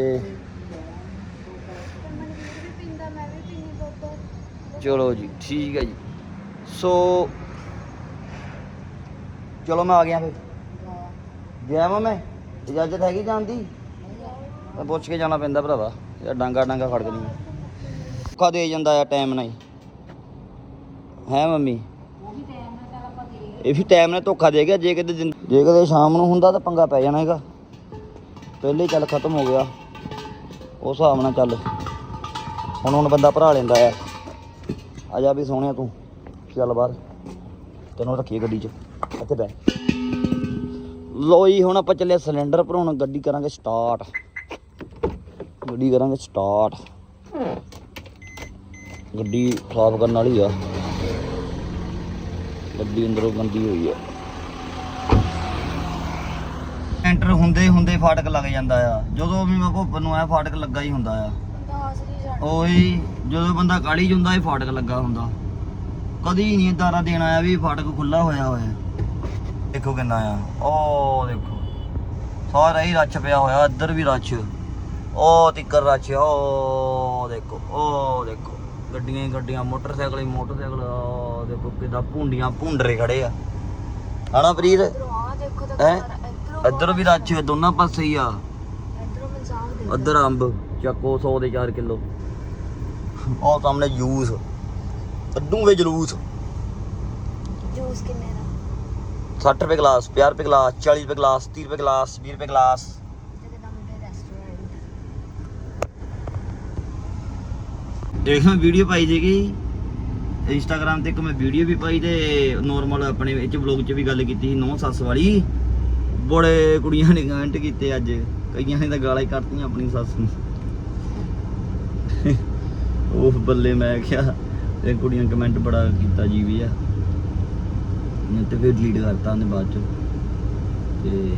ਮਨਵੀਰ ਵੀ ਪੀਂਦਾ ਮੈਂ ਵੀ ਪੀਣੀ ਦੁੱਧ ਚਲੋ ਜੀ ਠੀਕ ਹੈ ਜੀ ਸੋ ਚਲੋ ਮੈਂ ਆ ਗਿਆ ਫਿਰ ਗਿਆ ਵਾਂ ਮੈਂ ਇਜਾਜ਼ਤ ਹੈਗੀ ਜਾਣ ਦੀ। ਤਾਂ ਪੁੱਛ ਕੇ ਜਾਣਾ ਪੈਂਦਾ ਭਰਾਵਾ ਯਾਰ ਡਾਂਗਾ ਡਾਂਗਾ ਖੜਕਦੀ ਔਖਾ ਦੇ ਜਾਂਦਾ ਆ ਟਾਈਮ ਨਾਲ ਹੀ। ਹੈ ਮੰਮੀ? ਇਹ ਵੀ ਟਾਈਮ ਨਾਲ ਧੋਖਾ ਦੇ ਗਿਆ, ਜੇ ਕਿਤੇ ਜੇ ਕਿਤੇ ਸ਼ਾਮ ਨੂੰ ਹੁੰਦਾ ਤਾਂ ਪੰਗਾ ਪੈ ਜਾਣਾ ਹੈਗਾ। ਪਹਿਲੇ ਚੱਲ ਖਤਮ ਹੋ ਗਿਆ। ਉਸ ਹਿਸਾਬ ਨਾਲ ਚੱਲ। ਹੁਣ ਹੁਣ ਬੰਦਾ ਭਰਾ ਲੈਂਦਾ ਆ। ਆ ਜਾ ਵੀ ਸੋਹਣਿਆ ਤੂੰ। ਚੱਲ ਬਾਹਰ। ਤੈਨੂੰ ਰੱਖੀਏ ਗੱਡੀ 'ਚ। ਇੱਥੇ ਬੈ ਲੋ ਜੀ ਹੁਣ ਆਪਾਂ ਚੱਲੇ ਸਿਲੰਡਰ ਭਰਾਉਣ ਗੱਡੀ ਕਰਾਂਗੇ ਸਟਾਰਟ ਗੱਡੀ ਕਰਾਂਗੇ ਸਟਾਰਟ ਗੱਡੀ ਸਾਫ਼ ਕਰਨ ਵਾਲੀ ਆ। ਗੱਡੀ ਅੰਦਰੋਂ ਗੰਦੀ ਹੋਈ ਆ। ਐਂਟਰ ਹੁੰਦੇ ਹੁੰਦੇ ਫਾਟਕ ਲੱਗ ਜਾਂਦਾ ਆ। ਜਦੋਂ ਵੀ ਮੈਂ ਭੁੱਪਰ ਨੂੰ ਆ ਫਾਟਕ ਲੱਗਾ ਹੀ ਹੁੰਦਾ ਆ। ਉਹੀ ਜਦੋਂ ਬੰਦਾ ਕਾਲੀ ਹੁੰਦਾ ਇਹ ਫਾਟਕ ਲੱਗਾ ਹੁੰਦਾ। ਕਦੀ ਨਹੀਂ ਦਾਰਾ ਦੇਣ ਆਇਆ ਵੀ ਫਾਟਕ ਖੁੱਲਾ ਹੋਇਆ ਹੋਇਆ। ਦੇਖੋ ਕਿੰਨਾ ਆ। ਉਹ ਦੇਖੋ। ਸਾਰਾ ਹੀ ਰੱਛ ਪਿਆ ਹੋਇਆ ਇੱਧਰ ਵੀ ਰੱਛ। ਉਹ ਤਿੱਕਰ ਰੱਛ ਉਹ ਦੇਖੋ ਉਹ ਦੇਖੋ। ਗੱਡੀਆਂ ਹੀ ਗੱਡੀਆਂ ਮੋਟਰਸਾਈਕਲ ਹੀ ਮੋਟਰਸਾਈਕਲ ਉਹ ਦੇਖੋ ਕਿਦਾਂ ਭੁੰਡੀਆਂ ਭੁੰਡਰੇ ਖੜੇ ਆ। ਹਨਾ ਪ੍ਰੀਤ? ਹੈਂ? ਇਧਰੋਂ ਵੀ ਰੱਛ ਦੋਨਾਂ ਪਾਸੇ ਹੀ ਆ। ਇਧਰੋਂ ਅੰਬ ਚੱਕੋ 100 ਦੇ 4 ਕਿਲੋ। ਉਹ ਸਾਹਮਣੇ ਜੂਸ। ਕੱਢੂਗੇ ਜਲੂਸ। ਜੂਸ ਕਿੰਨੇ ਦਾ? 60 ਰੁਪਏ ਗਲਾਸ 50 ਰੁਪਏ ਗਲਾਸ 40 ਰੁਪਏ ਗਲਾਸ 30 ਰੁਪਏ ਗਲਾਸ 20 ਰੁਪਏ ਗਲਾਸ। ਦੇਖ, ਮੈਂ ਵੀਡੀਓ ਪਾਈ ਸੀਗੀ। ਇੰਸਟਾਗ੍ਰam ਤੇ ਇੱਕ ਮੈਂ ਵੀਡੀਓ ਵੀ ਪਾਈ ਤੇ ਨਾਰਮਲ ਆਪਣੇ ਵਿੱਚ ਵਲੌਗ 'ਚ ਵੀ ਗੱਲ ਕੀਤੀ ਸੀ, ਨੌ ਸੱਸ ਵਾਲੀ। ਬੜੇ ਕੁੜੀਆਂ ਨੇ ਕਮੈਂਟ ਕੀਤੇ ਅੱਜ। ਕਈਆਂ ਨੇ ਤਾਂ ਗਾਲਾਂ ਹੀ ਕੱਢਤੀਆਂ ਆਪਣੀ ਸੱਸ ਨੂੰ। ਉਹ ਬੱਲੇ, ਮੈਂ ਕਿਹਾ, ਇਹ ਕੁੜੀਆਂ ਕਮੈਂਟ ਬੜਾ ਕੀਤਾ ਜੀ ਵੀ ਆ। ਮੈਂ ਤੇ ਫਿਰ ਡਿਲੀਟ ਕਰਤਾ ਉਹਨੇ ਬਾਅਦ ਚ। ਤੇ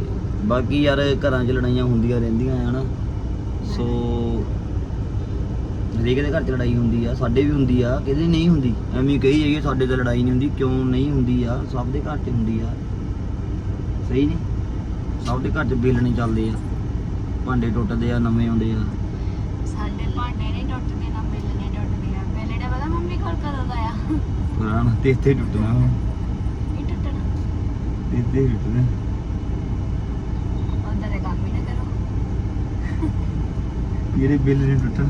ਬਾਕੀ ਯਾਰ ਘਰਾਂ 'ਚ ਲੜਾਈਆਂ ਹੁੰਦੀਆਂ ਰਹਿੰਦੀਆਂ ਆ ਹਨਾ ਸੋ ਹਰੇਕ ਦੇ ਘਰ 'ਚ ਲੜਾਈ ਹੁੰਦੀ ਆ ਸਾਡੇ ਵੀ ਹੁੰਦੀ ਆ ਕਿਤੇ ਨਹੀਂ ਹੁੰਦੀ। ਐਵੇਂ ਕਹੀ ਜਾਈਏ ਸਾਡੇ ਤੇ ਲੜਾਈ ਨਹੀਂ ਹੁੰਦੀ ਕਿਉਂ ਨਹੀਂ ਹੁੰਦੀ ਆ ਸਭ ਦੇ ਘਰ 'ਚ ਹੁੰਦੀ ਆ। ਸਹੀ ਨਹੀਂ? ਸਭ ਦੇ ਘਰ 'ਚ ਬੇਲਣੇ ਚੱਲਦੇ ਆ। ਭਾਂਡੇ ਟੁੱਟਦੇ ਆ ਨਵੇਂ ਆਉਂਦੇ ਆ। ਸਾਡੇ ਭਾਂਡੇ ਨਹੀਂ ਟੁੱਟਦੇ ਨਾ ਮਿਲਣੇ ਟੁੱਟਦੇ ਆ। ਮਿਲਣੇ ਪਤਾ ਮੰਮੀ ਕੋਲ ਕਦੋਂ ਦਾ ਆ? ਪੁਰਾਣਾ ਤੇ ਇੱਥੇ ਟੁੱਟਣਾ ਇੱਥੇ ਟੁੱਟਣਾ ਉਧਰ ਦੇ ਕੰਮ ਹੀ ਨਾ ਕਰੋ। ਮੇਰੇ ਬਿੱਲ ਨੇ ਟੁੱਟਣਾ।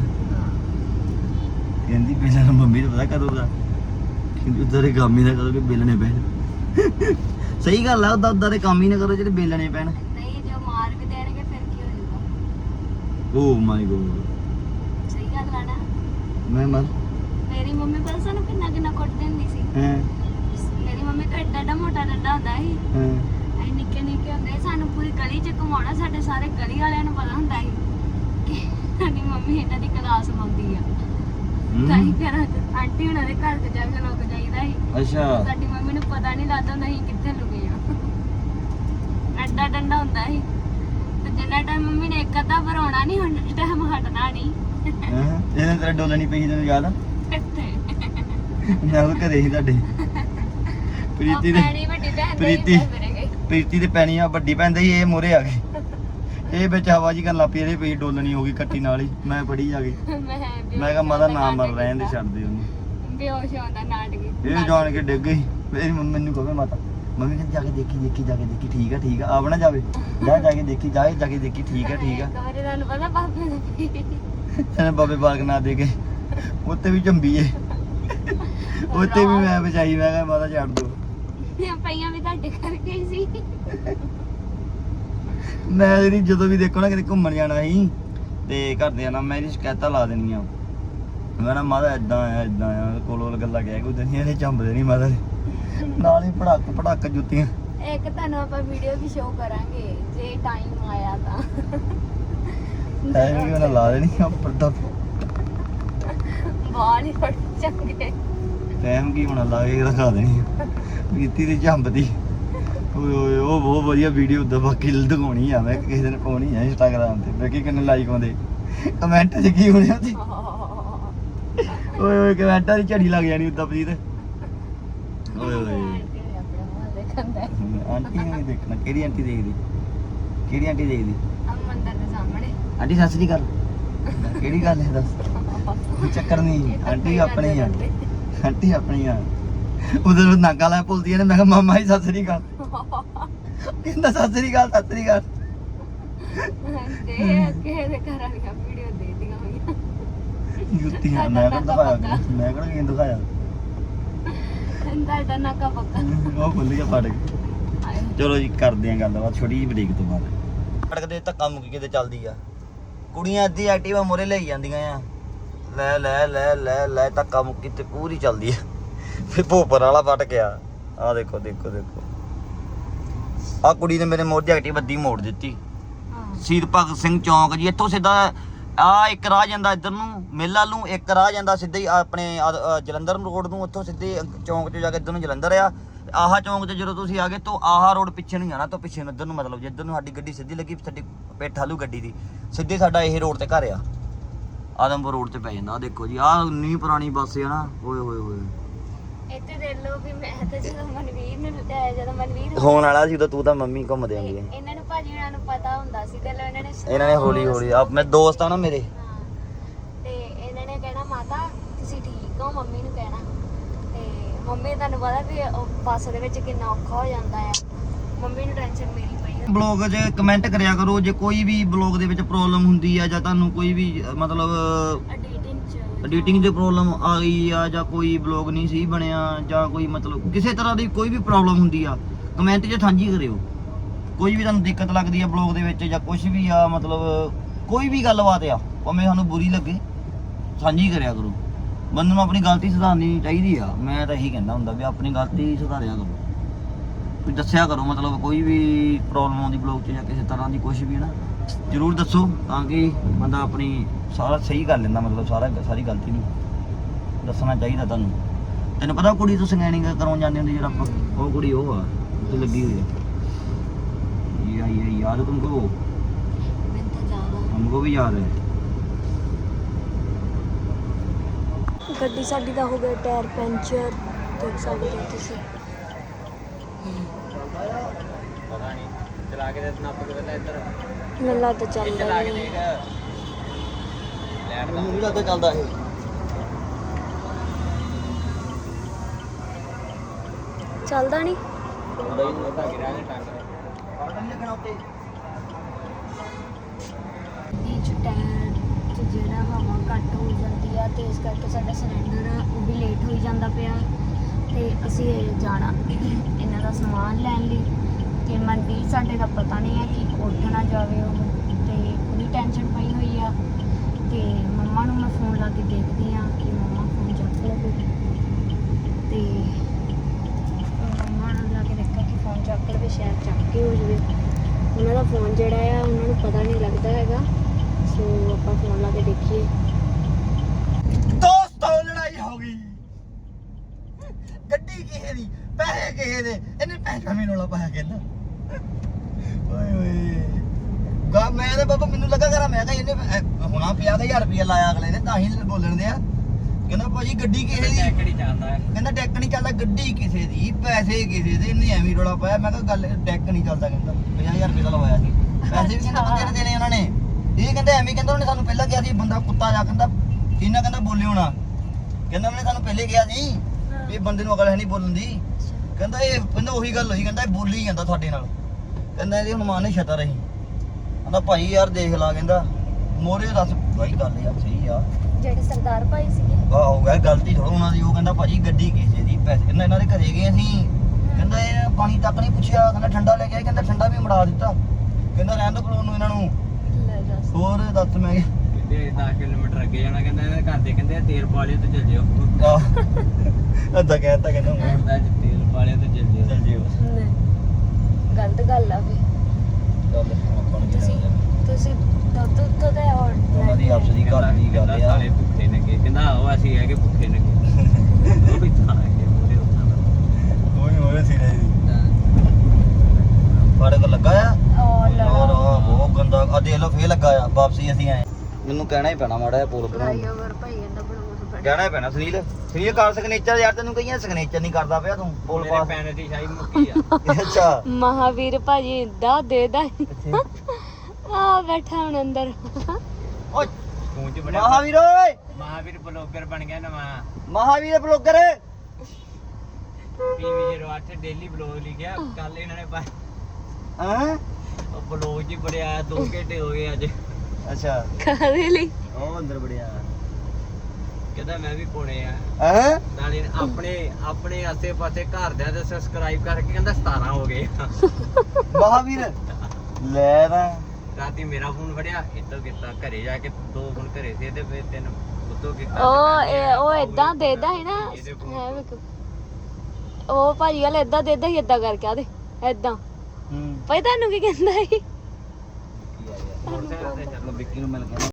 ਕਹਿੰਦੀ ਪਹਿਲਾਂ ਤਾਂ ਮੰਮੀ ਨੂੰ ਪਤਾ ਕਦੋਂ ਦਾ। ਕਹਿੰਦੀ ਉਧਰ ਦੇ ਕੰਮ ਹੀ ਨਾ ਕਰੋ ਕਿ ਬਿੱਲ ਨੇ ਪੈਣ। ਸਹੀ ਗੱਲ ਆ ਉਦਾਂ ਉਦਾਂ ਦੇ ਕੰਮ ਹੀ ਨਾ ਕਰੋ ਜਿਹੜੇ ਬਿੱਲ ਨੇ ਪੈਣ। ਨਹੀਂ ਜੋ ਮਾਰ ਵੀ ਦੇਣਗੇ ਫਿਰ ਕੀ ਹੋ ਜਾਊਗਾ ਓ ਮਾਈ ਗੋਡ ਸਹੀ ਗੱਲ ਆ ਨਾ। ਮੈਂ ਮਰ ਮੇਰੀ ਮੰਮੀ ਪਹਿਲਾਂ ਸਾਨੂੰ ਕਿੰਨਾ ਕਿੰਨਾ ਕੁੱਟ ਦਿੰਦੀ ਸੀ। ਹਾਂ? ਮੰਮੀ ਏਡਾ ਏਡਾ ਮੋਟਾ ਡੰਡਾ ਹੁੰਦਾ ਸੀ। ਹਾਂ। ਅਸੀਂ ਨਿੱਕੇ ਨਿੱਕੇ ਹੁੰਦੇ ਸੀ, ਸਾਨੂੰ ਪੂਰੀ ਗਲੀ 'ਚ ਘੁਮਾਉਣਾ ਸਾਡੇ ਸਾਰੇ ਗਲੀ ਵਾਲਿਆਂ ਨੂੰ ਪਤਾ ਹੁੰਦਾ ਸੀ ਕਿ ਸਾਡੀ ਮੰਮੀ ਇਹਨਾਂ ਦੀ ਕਲਾਸ ਲਾਉਂਦੀ ਆ। ਤਾਂ ਹੀ ਫਿਰ ਆਂਟੀ ਹੁਣਾਂ ਦੇ ਘਰ ਤੇ ਜਾ ਕੇ ਲੁਕ ਜਾਈਦਾ ਸੀ। ਅੱਛਾ। ਸਾਡੀ ਮੰਮੀ ਨੂੰ ਪਤਾ ਨਹੀਂ ਲੱਗਦਾ ਹੁੰਦਾ ਸੀ ਕਿੱਥੇ ਲੁਕੇ ਆ। ਐਡਾ ਡੰਡਾ ਹੁੰਦਾ ਸੀ। ਤੇ ਜਿੰਨਾ ਟਾਈਮ ਮੰਮੀ ਨੇ ਇੱਕ ਅੱਧਾ ਭਰਾਉਣਾ ਨਹੀਂ ਹੁਣ ਟਾਈਮ ਹਟਣਾ ਨਹੀਂ। ਹਾਂ। ਇਹਨੇ ਤੇਰਾ ਡੋਲਣੀ ਪਈ ਤੈਨੂੰ ਯਾਦ? ਆ ਇੱਥੇ। ਮੈਂ ਉਹ ਘਰੇ ਸੀ ਤੁਹਾਡੇ। ਪ੍ਰੀਤੀ ਦੇ ਪੈਣੀ ਵੱਡੀ ਭੈਣ ਦੇ ਪ੍ਰੀਤੀ। ਇੱਧਰ ਮੇਰੇ ਗਏ ਪ੍ਰੀਤੀ ਦੇ ਪੈਣੀ ਆ ਵੱਡੀ ਭੈਣ ਦੇ ਹੀ ਇਹ ਮੋਰੇ ਆ ਗਏ। ਇਹ ਵਿੱਚ ਹਵਾ ਜੀ ਕਰਨ ਲੱਗ ਪਈ ਇਹਦੇ ਪਈ ਡੋਲਣੀ ਹੋ ਗਈ ਕੱਟੀ ਨਾਲ ਹੀ। ਮੈਂ ਪੜੀ ਜਾ ਗਈ। ਮੈਂ ਕਿਹਾ ਮਾਦਾ ਨਾ ਮਰ ਰਹਿਣ ਦੇ ਛੱਡ ਦੇ ਉਹਨੂੰ। ਬੇਹੋਸ਼ ਹੋਉਂਦਾ ਨਾਟਕ ਇਹ ਜਾਣ ਕੇ ਡਿੱਗ ਗਈ। ਮੇਰੀ ਮੰਮੀ ਮੈਨੂੰ ਕਹੇ ਮਾਤਾ ਮੰਮੀ ਕਹਿੰਦੀ ਜਾ ਕੇ ਦੇਖੀ ਦੇਖੀ ਜਾ ਕੇ ਦੇਖੀ ਠੀਕ ਆ ਠੀਕ ਆ। ਆਪ ਨਾ ਜਾਵੇ। ਜਾ ਜਾ ਕੇ ਦੇਖੀ ਜਾ ਜਾ ਕੇ ਦੇਖੀ ਠੀਕ ਆ ਠੀਕ ਆ। ਇੱਕ ਵਾਰੀ ਤੁਹਾਨੂੰ ਪਤਾ ਬਾਬੇ ਦੇ ਇਹਨੇ ਬਾਬੇ ਬਾਲਕ ਨਾ ਦੇ ਕੇ। ਉੱਤੇ ਵੀ ਝੰਬੀ ਏ। ਉੱਤੇ ਵੀ ਮੈਂ ਬਚਾਈ ਮੈਂ ਕਿਹਾ ਮਾਤਾ ਛੱਡ ਦੋ। ਪਈਆਂ ਪਈਆਂ ਵੀ ਤੁਹਾਡੇ ਕਰਕੇ ਹੀ ਸੀ। ਮੈਂ ਇਹਦੀ ਜਦੋਂ ਵੀ ਦੇਖੋ ਨਾ ਕਿਤੇ ਘੁੰਮਣ ਜਾਣਾ ਸੀ ਤੇ ਘਰਦਿਆਂ ਨਾਲ ਮੈਂ ਇਹਦੀ ਸ਼ਿਕਾਇਤਾਂ ਲਾ ਦੇਣੀਆਂ। ਮੈਂ ਨਾ ਮਾਤਾ ਇਦਾਂ ਆ ਇਦਾਂ ਆ ਕੋਲ ਗੱਲਾਂ ਕਹਿ ਕੋਈ ਦਨੀਆਂ ਨੇ ਚੰਬਦੇ ਨਹੀਂ ਮਾਤਾ ਦੇ। ਨਾਲ ਹੀ ਪੜਾਕ ਪੜਾਕ ਜੁੱਤੀਆਂ। ਇੱਕ ਤੁਹਾਨੂੰ ਆਪਾਂ ਵੀਡੀਓ ਵੀ ਸ਼ੋਅ ਕਰਾਂਗੇ ਜੇ ਟਾਈਮ ਆਇਆ ਤਾਂ। ਐਵੇਂ ਕਿ ਉਹਨਾਂ ਲਾ ਦੇਣੀ ਉੱਪਰ ਦਾ ਬਾਲ ਹੀ ਫੜ ਚੰਗੇ ਟਾਈਮ ਕੀ ਹੋਣਾ ਲਾ ਦਿਖਾ ਦੇਣੀ ਬੀਤੀ ਦੀ। ਝੰਬਦੀ ਓਏ ਓਏ ਉਹ ਬਹੁਤ ਵਧੀਆ ਵੀਡੀਓ ਉਦਾਂ ਬਾਕੀ ਦਿਖਾਉਣੀ ਆ, ਮੈਂ ਕਿਸੇ ਦਿਨ ਪਾਉਣੀ ਆ ਇੰਸਟਾਗ੍ਰਾਮ ਤੇ। ਵੇਖੀ ਕਿੰਨੇ ਲਾਈਕ ਆਉਂਦੇ। ਕਮੈਂਟ 'ਚ ਕੀ ਹੋਣੇ ਉਹਦੇ ਓਏ ਓਏ ਕਮੈਂਟਾਂ ਦੀ ਝੜੀ ਲੱਗ ਜਾਣੀ ਉਦਾਂ ਪਲੀਤ ਓਏ ਓਏ ਆਂਟੀ ਨੂੰ ਦੇਖਣਾ। ਕਿਹੜੀ ਆਂਟੀ ਦੇਖਦੀ? ਕਿਹੜੀ ਆਂਟੀ ਦੇਖਦੀ? ਮੰਦਰ ਦੇ ਸਾਹਮਣੇ ਆਂਟੀ ਸੱਚ ਦੀ ਗੱਲ ਕਿਹੜੀ ਗੱਲ ਹੈ, ਦੱਸ? ਕੋਈ ਚੱਕਰ ਨਹੀਂ। ਆਂਟੀ ਆਪਣੀ ਆ। ਆਂਟੀ ਆਪਣੀ ਆ। ਉਧਰ ਨੂੰ ਨਾਗਾ ਲੈ ਭੁੱਲਦੀ ਨੇ ਮੈਂ ਕਿਹਾ ਮਾਮਾ ਹੀ ਸੱਚ ਦੀ ਗੱਲ ਕਹਿੰਦਾ ਸੱਚ ਦੀ ਗੱਲ ਸੱਚ ਦੀ ਗੱਲ ਤੇ ਕਿਸੇ ਦੇ ਘਰ ਵਾਲੀਆਂ ਵੀਡੀਓ ਦੇਖਦੀਆਂ ਹੋਈਆਂ। ਜੁੱਤੀਆਂ ਮੈਂ ਕਿਹੜਾ ਦਿਖਾਇਆ ਮੈਂ ਕਿਹੜਾ ਕੀ ਦਿਖਾਇਆ? ਤੁਹਾਡਾ ਨਾਕਾ ਪੱਕਾ। ਉਹ ਖੁੱਲ ਗਿਆ ਫੜ ਕੇ। ਆਏ। ਚਲੋ ਜੀ ਕਰਦੇ ਆਂ ਗੱਲਬਾਤ ਛੋਟੀ ਜਿਹੀ ਬ੍ਰੇਕ ਤੋਂ ਬਾਅਦ। ਸੜਕ ਦੇ ਧੱਕਾ ਮੁੱਕੀ ਕਿਤੇ ਚੱਲਦੀ ਆ। ਕੁੜੀਆਂ ਅੱਧੀ ਐਕਟਿਵਾ ਮੋਰੇ ਲਈ ਜਾਂਦੀਆਂ ਆ। ਲੈ ਲੈ ਲੈ ਲੈ ਲੈ ਧੱਕਾ ਮੁੱਕੀ ਤੇ ਪੂਰੀ ਚੱਲਦੀ ਆ। ਫਿਰ ਭੋਪਰ ਵਾਲਾ ਫਟ ਗਿਆ। ਆ ਦੇਖੋ ਦੇਖੋ ਦੇਖੋ। ਆ ਕੁੜੀ ਨੇ ਮੇਰੇ ਮੋਰ ਦੀ ਐਕਟਿਵਾ ਅੱਧੀ ਮੋੜ ਦਿੱਤੀ। ਹਾਂ। ਸ਼ਹੀਦ ਭਗਤ ਸਿੰਘ ਚੌਂਕ ਜੀ ਇੱਥੋਂ ਸਿੱਧਾ ਆ ਇੱਕ ਰਾਹ ਜਾਂਦਾ ਇੱਧਰ ਨੂੰ ਮੇਲਾ ਨੂੰ ਇੱਕ ਰਾਹ ਜਾਂਦਾ ਸਿੱਧਾ ਹੀ ਆਪਣੇ ਜਲੰਧਰ ਰੋਡ ਨੂੰ ਉੱਥੋਂ ਸਿੱਧੇ ਚੌਂਕ 'ਚ ਜਾ ਕੇ ਇੱਧਰ ਨੂੰ ਜਲੰਧਰ ਆ। ਤੇ ਆਹ ਚੌਂਕ 'ਚ ਜਦੋਂ ਤੁਸੀਂ ਆ ਗਏ ਤੋਂ ਆਹ ਰੋਡ ਪਿੱਛੇ ਨੂੰ ਜਾਣਾ ਤੋਂ ਪਿੱਛੇ ਨੂੰ ਇੱਧਰ ਨੂੰ ਮਤਲਬ ਜਿੱਧਰ ਨੂੰ ਸਾਡੀ ਗੱਡੀ ਸਿੱਧੀ ਲੱਗੀ ਸਾਡੀ ਪੇਠ ਹਾਲੂ ਗੱਡੀ ਦੀ ਸਿੱਧੇ ਸਾਡਾ ਇਹ ਰੋਡ ਤੇ ਘਰ ਆ। ਆਦਮਪੁਰ ਰੋਡ ਤੇ ਪੈ ਜਾਂਦਾ ਆ ਦੇਖੋ ਜੀ ਆਹ ਨੀ ਪੁਰਾਣੀ ਬੱਸ ਆ ਨਾ ਓਏ ਹੋਏ ਹੋਏ ਇੱਥੇ ਦੇਖ ਲਓ ਵੀ ਮੈਂ ਤਾਂ ਜਦੋਂ ਮਨਵੀਰ ਨੂੰ ਲੁੱਟਿਆ ਜਦੋਂ ਮਨਵੀਰ ਹੋਣ ਵਾਲਾ ਸੀ ਉਦੋਂ ਤੂੰ ਤਾਂ ਮੰਮੀ ਘੁੰਮਦੇ ਤੇ ਇਹਨਾਂ ਨੂੰ ਭਾਜੀ ਹੁਣਾਂ ਨੂੰ ਪਤਾ ਹੁੰਦਾ ਸੀ ਤੇ ਇਹਨਾਂ ਨੇ ਇਹਨਾਂ ਨੇ ਹੌਲੀ ਹੌਲੀ ਆ ਮੈਂ ਦੋਸਤ ਆ ਨਾ ਮੇਰੇ ਹਾਂ। ਤੇ ਇਹਨਾਂ ਨੇ ਕਹਿਣਾ ਮਾਤਾ ਤੁਸੀਂ ਠੀਕ ਹੋ ਮੰਮੀ ਨੂੰ ਕਹਿਣਾ ਤੇ ਮੰਮੀ ਤੁਹਾਨੂੰ ਪਤਾ ਵੀ ਉਹ ਬੱਸ ਦੇ ਵਿੱਚ ਕਿੰਨਾ ਔਖਾ ਹੋ ਜਾਂਦਾ ਆ ਮੰਮੀ ਨੂੰ ਟੈਨਸ਼ਨ ਮੇਰੀ। ਬਲੌਗ 'ਚ ਕਮੈਂਟ ਕਰਿਆ ਕਰੋ, ਜੇ ਕੋਈ ਵੀ ਬਲੌਗ ਦੇ ਵਿੱਚ ਪ੍ਰੋਬਲਮ ਹੁੰਦੀ ਆ ਜਾਂ ਤੁਹਾਨੂੰ ਕੋਈ ਵੀ, ਮਤਲਬ ਐਡੀਟਿੰਗ ਦੀ ਪ੍ਰੋਬਲਮ ਆ ਗਈ ਆ ਜਾਂ ਕੋਈ ਬਲੌਗ ਨਹੀਂ ਸਹੀ ਬਣਿਆ ਜਾਂ ਕੋਈ ਮਤਲਬ ਕਿਸੇ ਤਰ੍ਹਾਂ ਦੀ ਕੋਈ ਵੀ ਪ੍ਰੋਬਲਮ ਹੁੰਦੀ ਆ ਕਮੈਂਟ 'ਚ ਸਾਂਝੀ ਕਰਿਓ। ਕੋਈ ਵੀ ਤੁਹਾਨੂੰ ਦਿੱਕਤ ਲੱਗਦੀ ਆ ਬਲੌਗ ਦੇ ਵਿੱਚ ਜਾਂ ਕੁਝ ਵੀ ਆ, ਮਤਲਬ, ਕੋਈ ਵੀ ਗੱਲਬਾਤ ਆ, ਭਾਵੇਂ ਸਾਨੂੰ ਬੁਰੀ ਲੱਗੇ, ਸਾਂਝੀ ਕਰਿਆ ਕਰੋ। ਬੰਦੇ ਨੂੰ ਆਪਣੀ ਗਲਤੀ ਸੁਧਾਰਨੀ ਚਾਹੀਦੀ ਆ, ਮੈਂ ਤਾਂ ਇਹੀ ਕਹਿੰਦਾ ਹੁੰਦਾ ਵੀ ਆਪਣੀ ਗਲਤੀ ਸੁਧਾਰਿਆ ਕਰੋ। ਵੀ ਦੱਸਿਆ ਕਰੋ ਮਤਲਬ ਕੋਈ ਵੀ ਪ੍ਰੋਬਲਮ ਆਉਂਦੀ ਬਲੌਗ 'ਚ ਜਾਂ ਕਿਸੇ ਤਰ੍ਹਾਂ ਦੀ ਕੁਝ ਵੀ ਨਾ ਜਰੂਰ ਦੱਸੋ ਤਾਂ ਕਿ ਬੰਦਾ ਆਪਣੀ ਸਾਰਾ ਸਹੀ ਕਰ ਲੈਂਦਾ ਮਤਲਬ ਸਾਰਾ ਸਾਰੀ ਗਲਤੀ ਨੂੰ। ਦੱਸਣਾ ਚਾਹੀਦਾ ਤੁਹਾਨੂੰ। ਤੈਨੂੰ ਪਤਾ ਕੁੜੀ ਤੋਂ ਸਕੈਨਿੰਗ ਕਰਾਉਣ ਜਾਂਦੇ ਹੁੰਦੇ ਜਿਹੜਾ ਉਹ ਕੁੜੀ ਉਹ ਆ ਤੇ ਲੱਗੀ ਹੋਈ ਆ। ਯਾ ਯਾ ਯਾਦ ਤੁਮਕੋ ਤਾਂ ਯਾਦ ਹੈ। ਗੱਡੀ ਸਾਡੀ ਦਾ ਹੋ ਗਿਆ ਟਾਇਰ ਪੈਂਚਰ ਦੇਖ ਸਕਦੇ ਹੋ ਤੁਸੀਂ। ਪਤਾ ਨਹੀਂ ਚਲਾ ਕੇ ਦੱਸਣਾ ਆਪਾਂ ਕਿਤੇ ਇੱਧਰ ਮੈਨੂੰ ਲੱਗਦਾ ਚੱਲਦਾ ਨਹੀਂ ਮੈਨੂੰ ਵੀ ਲੱਗਦਾ ਚੱਲਦਾ ਇਹ ਚੱਲਦਾ ਨਹੀਂ ਚੱਲਦਾ ਹੀ ਨਹੀਂ ਧਾਗੇ ਰਹਿ ਟੰਗ ਲੱਗਣਾ ਉੱਤੇ ਦੀ ਚ ਟਾਇਰ ਚ ਜਿਹੜਾ ਹਵਾ ਘੱਟ ਹੋ ਜਾਂਦੀ ਆ ਤੇ ਇਸ ਕਰਕੇ ਸਾਡਾ ਸਿਲੰਡਰ ਆ ਉਹ ਵੀ ਲੇਟ ਹੋਈ ਜਾਂਦਾ ਪਿਆ ਤੇ ਅਸੀਂ ਜਾਣਾ। ਇਹਨਾਂ ਦਾ ਸਮਾਨ ਲੈਣ ਲਈ। ਤੇ ਮਨਵੀਰ ਸਾਡੇ ਦਾ ਪਤਾ ਨਹੀਂ ਹੈ ਕਿ ਉੱਠ ਨਾ ਜਾਵੇ ਉਹ। ਤੇ ਉਹਦੀ ਟੈਨਸ਼ਨ ਪਈ ਹੋਈ ਆ। ਤੇ ਮੰਮਾ ਨੂੰ ਮੈਂ ਫੋਨ ਲਾ ਕੇ ਦੇਖਦੀ ਆ ਕਿ ਮੰਮਾ ਫੋਨ ਚੱਕ ਲਵੇ। ਤੇ ਮੰਮਾ ਨੂੰ ਲਾ ਕੇ ਦੇਖਾਂ ਕਿ ਫੋਨ ਚੱਕ ਲਵੇ, ਸ਼ਾਇਦ ਚੱਕ ਕੇ ਹੋ ਜਾਵੇ। ਉਹਨਾਂ ਦਾ ਫੋਨ ਜਿਹੜਾ ਆ, ਉਹਨਾਂ ਨੂੰ ਪਤਾ ਨਹੀਂ ਲੱਗਦਾ ਹੈਗਾ। ਸੋ ਆਪਾਂ ਫੋਨ ਲਾ ਕੇ ਦੇਖੀਏ। ਦੋਸਤੋ, ਲੜਾਈ ਹੋ ਗਈ। ਕਿਸੇ ਦੀ ਪੈਸੇ ਕਿਸੇ ਦੇ ਇਹਨੇ ਪੈਸਾ ਮੈਨੂੰ ਰੌਲਾ ਪਾਇਆ ਕਹਿੰਦਾ ਓਏ ਓਏ ਗਾ ਮੈਂ ਤੇ ਬਾਬਾ ਮੈਨੂੰ ਲੱਗਾ ਕਰਾਂ ਮੈਂ ਕਿਹਾ ਇਹਨੇ ਅਹ, ਹੁਣਾ 50000 ਰੁਪਏ ਲਾਇਆ ਅਗਲੇ ਨੇ ਤਾਂ ਹੀ ਬੋਲਣ ਦੇ ਆ ਕਹਿੰਦਾ ਭਾਜੀ ਗੱਡੀ ਕਿਸੇ ਦੀ ਕਿਹੜੀ ਚੱਲਦਾ। ਹੈ ਕਹਿੰਦਾ ਡੈਕ ਨਹੀਂ ਚੱਲਦਾ ਗੱਡੀ ਕਿਸੇ ਦੀ ਪੈਸੇ ਕਿਸੇ ਦੇ ਇਹਨੇ ਐਵੇਂ ਰੌਲਾ ਪਾਇਆ। ਮੈਂ ਕਿਹਾ ਗੱਲ ਡੈਕ ਨਹੀਂ ਚੱਲਦਾ ਕਹਿੰਦਾ 50000 ਰੁਪਏ ਦਾ ਲਵਾਇਆ ਸੀ। ਪੈਸੇ ਵੀ ਕਹਿੰਦਾ ਬੰਦੇ ਨੇ ਦੇਣੇ ਉਹਨਾਂ ਨੇ? ਇਹ ਕਹਿੰਦਾ ਐਵੇਂ ਕਹਿੰਦਾ ਉਹਨੇ ਸਾਨੂੰ ਪਹਿਲਾਂ ਕਿਹਾ ਸੀ ਬੰਦਾ ਕੁੱਤਾ ਜਾ ਕਹਿੰਦਾ ਇਹਨਾਂ ਕਹਿੰਦਾ ਬੋਲੇ ਹੋਣਾ ਕਹਿੰਦਾ ਉਹਨੇ ਸਾਨੂੰ ਪਹਿਲੇ ਕਿਹਾ ਸੀ ਵੀ ਇਹ ਬੰਦੇ ਨੂੰ ਅਕਲ ਹੈ ਨਹੀਂ ਬੋਲਣ ਦੀ। ਕਹਿੰਦਾ ਇਹ ਕਹਿੰਦਾ ਉਹੀ ਗੱਲ ਹੋਈ ਕਹਿੰਦਾ ਇਹ ਬੋਲੀ ਜਾਂਦਾ ਤੁਹਾਡੇ ਨਾਲ। ਕਹਿੰਦਾ ਇਹਦੀ ਹੁਣ ਮਾਂ ਨੇ ਛਤਰ ਰਹੀ। ਕਹਿੰਦਾ ਭਾਈ ਯਾਰ ਦੇਖ ਲਾ ਕਹਿੰਦਾ ਮੋਰੇ ਦੱਸ ਭਾਈ ਗੱਲ ਯਾਰ ਸਹੀ ਆ। ਜਿਹੜੇ ਸਰਦਾਰ ਭਾਈ ਸੀਗੇ। ਆਹ ਹੋ ਗਿਆ ਗਲਤੀ ਥੋੜਾ ਉਹਨਾਂ ਦੀ ਉਹ ਕਹਿੰਦਾ ਭਾਜੀ ਗੱਡੀ ਕਿਸੇ ਦੀ ਪੈਸੇ ਕਹਿੰਦਾ ਇਹਨਾਂ ਦੇ ਘਰੇ ਗਏ ਅਸੀਂ। ਕਹਿੰਦਾ ਇਹ ਪਾਣੀ ਤੱਕ ਨਹੀਂ ਪੁੱਛਿਆ ਕਹਿੰਦਾ ਠੰਡਾ ਲੈ ਕੇ ਆਏ ਕਹਿੰਦਾ ਠੰਡਾ ਵੀ ਮੜਾ ਦਿੱਤਾ। ਕਹਿੰਦਾ ਰਹਿਣ ਦੋ ਕੋਲ ਨੂੰ ਇਹਨਾਂ ਨੂੰ। ਲੈ ਦੱਸ। ਹੋਰ ਦੱਸ ਮੈਂ ਤੇ 10 ਕਿਲੋਮੀਟਰ ਅੱਗੇ ਜਾਣਾ ਕਹਿੰਦਾ ਇਹਦੇ ਘਰ ਦੇ ਕਹਿੰਦੇ ਤੇਲ ਪਾ ਲਿਓ ਤੇ ਚੱਲ ਜਿਓ। ਆਹ। ਅੱਧਾ ਕਹਿਤਾ ਕਹਿੰਦਾ ਮੈਂ। ਕਹਿੰਦਾ ਜੇ ਤੇਲ ਪਾ ਤੇ ਚੱਲ ਜਿਓ ਚੱਲ ਜਿਓ ਲੈ, ਗਲਤ ਗੱਲ ਆ ਵੀ। ਚੱਲ ਆਪਾਂ ਨੂੰ ਤੁਸੀਂ ਤੁਸੀਂ ਦੁੱਧ ਉੱਥੋਂ ਦੇ ਹੋਰ ਉਹਨਾਂ ਦੀ ਆਪਸ ਦੀ ਘਰ ਦੀ ਗੱਲ ਕਹਿੰਦਾ ਆ ਸਾਲੇ ਭੁੱਖੇ ਨੇਗੇ। ਕਹਿੰਦਾ ਆਓ ਅਸੀਂ ਹੈਗੇ ਭੁੱਖੇ ਨੇਗੇ। ਉਹ ਵੀ ਤਾਂ ਹੈਗੇ ਪੂਰੇ ਉੱਤਾਂ ਦਾ। ਕੋਈ ਹੋਵੇ ਸਿਰੇ ਦੀ ਫਾੜੇ ਕੋ ਲੱਗਾ ਆ? ਉਹ ਯਾਰ ਲੜਾ ਆਹ ਬਹੁਤ ਗੰਦਾ। ਆ ਦੇਖ ਲਓ ਫੇਰ ਲੱਗਾ ਆ। ਵਾਪਸੀ ਅਸੀਂ ਆਏ। ਮੈਨੂੰ ਕਹਿਣਾ ਹੀ ਪੈਣਾ ਮਾੜਾ ਜਿਹਾ ਪੁਲ ਬਣਾਉਣ ਨੂੰ। ਫਲਾਈਓਵਰ ਭਾਈ। ਬਣਾਉਣਾ ਪੈਣਾ ਕਹਿਣਾ ਹੀ ਪੈਣਾ ਸੁਨੀਲ। ਸੁਨੀਲ ਕਰ ਸਿਗਨੇਚਰ ਯਾਰ ਤੈਨੂੰ ਕਹੀਆਂ ਸਿਗਨੇਚਰ ਨਹੀਂ ਕਰਦਾ ਪਿਆ ਤੂੰ। ਪੁਲ ਮੇਰੇ ਪਾਸ ਪੈਨ ਦੀ ਸ਼ਾਈ ਮੁੱਕੀ ਆ। ਅੱਛਾ। ਮਹਾਵੀਰ ਭਾਜੀ ਇਦਾਂ ਦੇਦਾ ਅੱਛਾ। ਆ ਬੈਠਾ ਹੁਣ ਅੰਦਰ। ਓਏ। ਚ ਮਹਾਵੀਰ ਓਏ। ਮਹਾਵੀਰ ਬਲੌਗਰ ਬਣ ਗਿਆ ਨਵਾਂ। Mahavir blogger. TV 08 daily blog ਲਿਖਿਆ। ਕੱਲ ਇਹਨਾਂ ਨੇ ਪਾ- ਹਾਂ? ਉਹ ਬਲੌਗ ਜੀ ਬੜਿਆ 2 ਘੰਟੇ ਹੋ ਗਏ ਅੱਜ। ਅੱਛਾ। ਕਾਹਦੇ ਲਈ? ਉਹ ਅੰਦਰ ਬੜਿਆ। ਕਹਿੰਦਾ ਮੈਂ ਵੀ ਪਾਉਣੇ ਆ। ਹਾਂ? ਨਾਲੇ ਆਪਣੇ ਆਪਣੇ ਆਸੇ ਪਾਸੇ ਘਰਦਿਆਂ ਦੇ ਸਬਸਕ੍ਰਾਈਬ ਕਰਕੇ ਕਹਿੰਦਾ 17 ਹੋ ਗਏ। ਮਹਾਵੀਰ ਲੈ ਰਾਤੀ ਮੇਰਾ ਫੋਨ ਫੜਿਆ ਇੱਥੋਂ ਕੀਤਾ ਘਰੇ ਜਾ ਕੇ ਦੋ ਫੋਨ ਘਰੇ ਸੀ ਤੇ ਫਿਰ ਤਿੰਨ ਉੱਤੋਂ ਕੀਤਾ ਉਹ ਇਹ ਉਹ ਇਦਾਂ ਦੇਦਾ ਹੈ ਨਾ ਇਹਦੇ ਕੋਲ। ਹੈ ਵੇਖੋ ਉਹ ਭਾਜੀ ਵਾਲਾ ਇਦਾਂ ਦੇਦਾ ਹੀ ਇਦਾਂ ਕਰਕੇ ਆਦੇ ਇਦਾਂ ਹੂੰ। ਪਤਾ ਤੁਹਾਨੂੰ ਕੀ ਕਹਿੰਦਾ ਸੀ? ਮੋਟਰਸਾਈਕਲ ਤੇ ਚੱਲ। ਵਿੱਕੀ ਨੂੰ ਮਿਲ ਗਿਆ।